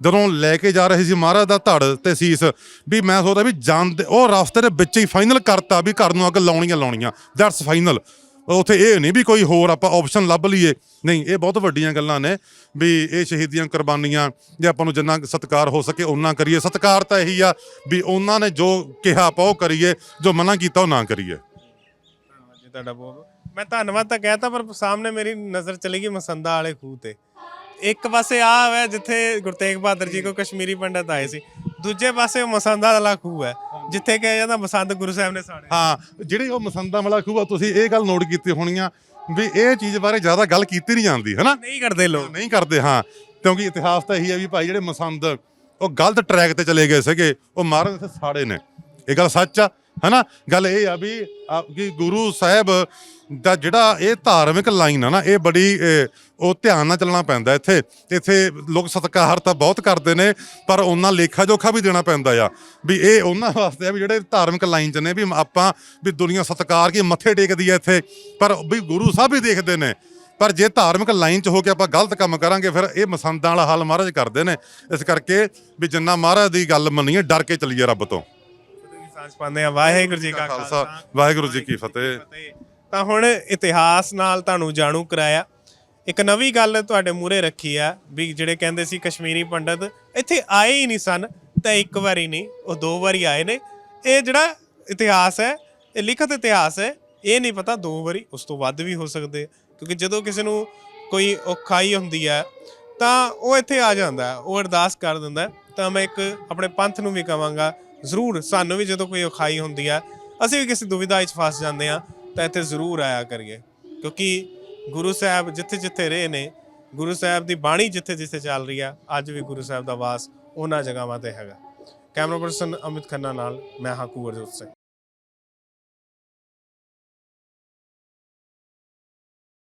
ਜਦੋਂ ਲੈ ਕੇ ਜਾ ਰਹੇ ਸੀ ਮਹਾਰਾਜ ਦਾ ਧੜ ਤੇ ਸੀਸ, ਵੀ ਮੈਂ ਸੋਚਦਾ ਵੀ ਜਾਂਦੇ ਉਹ ਰਸਤੇ ਦੇ ਵਿੱਚ ਹੀ ਫਾਈਨਲ ਕਰਤਾ ਵੀ ਘਰ ਨੂੰ ਅੱਗ ਲਾਉਣੀਆਂ ਲਾਉਣੀਆਂ। ਦੈਟਸ ਫਾਈਨਲ ਉੱਥੇ ਇਹ ਨਹੀਂ ਵੀ ਕੋਈ ਹੋਰ ਆਪਾਂ ਆਪਸ਼ਨ ਲੱਭ ਲਈਏ। ਨਹੀਂ, ਇਹ ਬਹੁਤ ਵੱਡੀਆਂ ਗੱਲਾਂ ਨੇ ਵੀ ਇਹ ਸ਼ਹੀਦੀਆਂ ਕੁਰਬਾਨੀਆਂ, ਜੇ ਆਪਾਂ ਨੂੰ ਜਿੰਨਾ ਕੁ ਸਤਿਕਾਰ ਹੋ ਸਕੇ ਉਹਨਾਂ ਕਰੀਏ। ਸਤਿਕਾਰ ਤਾਂ ਇਹੀ ਆ ਵੀ ਉਹਨਾਂ ਨੇ ਜੋ ਕਿਹਾ ਆਪਾਂ ਉਹ ਕਰੀਏ, ਜੋ ਮਨਾ ਕੀਤਾ ਉਹ ਨਾ ਕਰੀਏ।
ਧੰਨਵਾਦ ਜੀ ਤੁਹਾਡਾ ਬਹੁਤ। ਮੈਂ ਧੰਨਵਾਦ ਤਾਂ ਕਹਿਤਾ ਪਰ ਸਾਹਮਣੇ ਮੇਰੀ ਨਜ਼ਰ ਚਲੀ ਗਈ ਮਸੰਦਾ ਵਾਲੇ ਖੂਹ ਤੇ। ਇੱਕ ਪਾਸੇ ਆ ਹੈ ਜਿੱਥੇ ਗੁਰੂ ਤੇਗ ਬਹਾਦਰ ਜੀ ਕੋ ਕਸ਼ਮੀਰੀ ਪੰਡਤ ਆਏ ਸੀ। ਦੂਜੇ ਪਾਸੇ ਉਹ ਮਸੰਦਾ ਵਾਲਾ ਖੂਹ ਹੈ ਜਿੱਥੇ ਕਿਹਾ ਜਾਂਦਾ ਮਸੰਦ ਗੁਰੂ ਸਾਹਿਬ ਨੇ ਸਾੜੇ
ਹਾਂ ਜਿਹੜੇ ਉਹ ਮਸੰਦਾਂ ਵਾਲਾ ਖੂਹ ਆ ਤੁਸੀਂ ਇਹ ਗੱਲ ਨੋਟ ਕੀਤੀ ਹੋਣੀਆਂ ਵੀ ਇਹ ਚੀਜ਼ ਬਾਰੇ ਜ਼ਿਆਦਾ ਗੱਲ ਕੀਤੀ ਨਹੀਂ ਜਾਂਦੀ ਹੈਨਾ?
ਨਹੀਂ ਕਰਦੇ ਲੋਕ।
ਨਹੀਂ ਕਰਦੇ ਹਾਂ। ਕਿਉਂਕਿ ਇਤਿਹਾਸ ਤਾਂ ਇਹੀ ਹੈ ਵੀ ਭਾਈ ਜਿਹੜੇ ਮਸੰਦ ਉਹ ਗਲਤ ਟਰੈਕ ਤੇ ਚਲੇ ਗਏ ਸੀਗੇ ਉਹ ਮਹਾਰਾਜ ਸਾੜੇ ਨੇ। ਇਹ ਗੱਲ ਸੱਚ ਆ। ਹਨਾ? ਗੱਲ ਇਹ ਆ ਵੀ ਕਿ ਗੁਰੂ ਸਾਹਿਬ ਦਾ ਜਿਹੜਾ ਇਹ ਧਾਰਮਿਕ ਲਾਈਨ ਆ ਨਾ, ਇਹ ਬੜੀ ਉਹ ਧਿਆਨ ਨਾਲ ਚੱਲਣਾ ਪੈਂਦਾ ਇੱਥੇ। ਇੱਥੇ ਲੋਕ ਸਤਿਕਾਰ ਤਾਂ ਬਹੁਤ ਕਰਦੇ ਨੇ, ਪਰ ਉਹਨਾਂ ਲੇਖਾ ਜੋਖਾ ਵੀ ਦੇਣਾ ਪੈਂਦਾ ਆ। ਵੀ ਇਹ ਉਹਨਾਂ ਵਾਸਤੇ ਆ ਵੀ ਜਿਹੜੇ ਧਾਰਮਿਕ ਲਾਈਨ 'ਚ ਨੇ, ਵੀ ਆਪਾਂ, ਵੀ ਦੁਨੀਆ ਸਤਿਕਾਰ ਕੀ ਮੱਥੇ ਟੇਕਦੀ ਆ ਇੱਥੇ। ਪਰ ਵੀ ਗੁਰੂ ਸਾਹਿਬ ਵੀ ਦੇਖਦੇ ਨੇ। ਪਰ ਜੇ ਧਾਰਮਿਕ ਲਾਈਨ 'ਚ ਹੋ ਕੇ ਆਪਾਂ ਗਲਤ ਕੰਮ ਕਰਾਂਗੇ, ਫਿਰ ਇਹ ਮਸੰਦਾਂ ਵਾਲਾ ਹਾਲ ਮਹਾਰਾਜ ਕਰਦੇ ਨੇ। ਇਸ ਕਰਕੇ ਵੀ ਜਿੰਨਾ ਮਹਾਰਾਜ ਦੀ ਗੱਲ ਮੰਨੀਏ, ਡਰ ਕੇ ਚੱਲੀਏ ਰੱਬ ਤੋਂ।
ਸਾਂਝ ਪਾਉਂਦੇ ਆ ਵਾਹਿਗੁਰੂ ਜੀ ਕਾ
ਖਾਲਸਾ ਵਾਹਿਗੁਰੂ ਜੀ ਕੀ ਫਤਿਹ।
ਤਾਂ ਹੁਣ ਇਤਿਹਾਸ ਨਾਲ ਤੁਹਾਨੂੰ ਜਾਣੂ ਕਰਾਇਆ। ਇੱਕ ਨਵੀਂ ਗੱਲ ਤੁਹਾਡੇ ਮੂਹਰੇ ਰੱਖੀ ਆ ਵੀ ਜਿਹੜੇ ਕਹਿੰਦੇ ਸੀ ਕਸ਼ਮੀਰੀ ਪੰਡਤ ਇੱਥੇ ਆਏ ਹੀ ਨਹੀਂ ਸਨ ਤਾਂ ਇੱਕ ਵਾਰੀ ਨਹੀਂ ਉਹ ਦੋ ਵਾਰੀ ਆਏ ਨੇ। ਇਹ ਜਿਹੜਾ ਇਤਿਹਾਸ ਹੈ ਇਹ ਲਿਖਤ ਇਤਿਹਾਸ ਹੈ ਇਹ ਨਹੀਂ ਪਤਾ ਦੋ ਵਾਰੀ ਉਸ ਤੋਂ ਵੱਧ ਵੀ ਹੋ ਸਕਦੇ। ਕਿਉਂਕਿ ਜਦੋਂ ਕਿਸੇ ਨੂੰ ਕੋਈ ਔਖਾਈ ਹੁੰਦੀ ਹੈ ਤਾਂ ਉਹ ਇੱਥੇ ਆ ਜਾਂਦਾ ਉਹ ਅਰਦਾਸ ਕਰ ਦਿੰਦਾ। ਤਾਂ ਮੈਂ ਇੱਕ ਆਪਣੇ ਪੰਥ ਨੂੰ ਵੀ ਕਵਾਂਗਾ ਜ਼ਰੂਰ, ਸਾਨੂੰ ਵੀ ਜਦੋਂ ਕੋਈ ਔਖਾਈ ਹੁੰਦੀ ਆ, ਅਸੀਂ ਵੀ ਕਿਸੇ ਦੁਵਿਧਾ ਵਿੱਚ ਫਸ ਜਾਂਦੇ ਆ, ਤਾਂ ਇੱਥੇ ਜ਼ਰੂਰ ਆਇਆ ਕਰੀਏ। ਕਿਉਂਕਿ ਗੁਰੂ ਸਾਹਿਬ ਜਿੱਥੇ ਜਿੱਥੇ ਰਹੇ ਨੇ, ਗੁਰੂ ਸਾਹਿਬ ਦੀ ਬਾਣੀ ਜਿੱਥੇ ਜਿੱਥੇ ਚੱਲ ਰਹੀ ਆ, ਅੱਜ ਵੀ ਗੁਰੂ ਸਾਹਿਬ ਦਾ ਵਾਸ ਉਹਨਾਂ ਜਗ੍ਹਾਵਾਂ ਤੇ ਹੈਗਾ। ਕੈਮਰਾ ਪਰਸਨ ਅਮਿਤ ਖੰਨਾ ਨਾਲ, ਮੈਂ ਹਾਂ ਕੁਵਰਜੋਤ ਸਿੰਘ।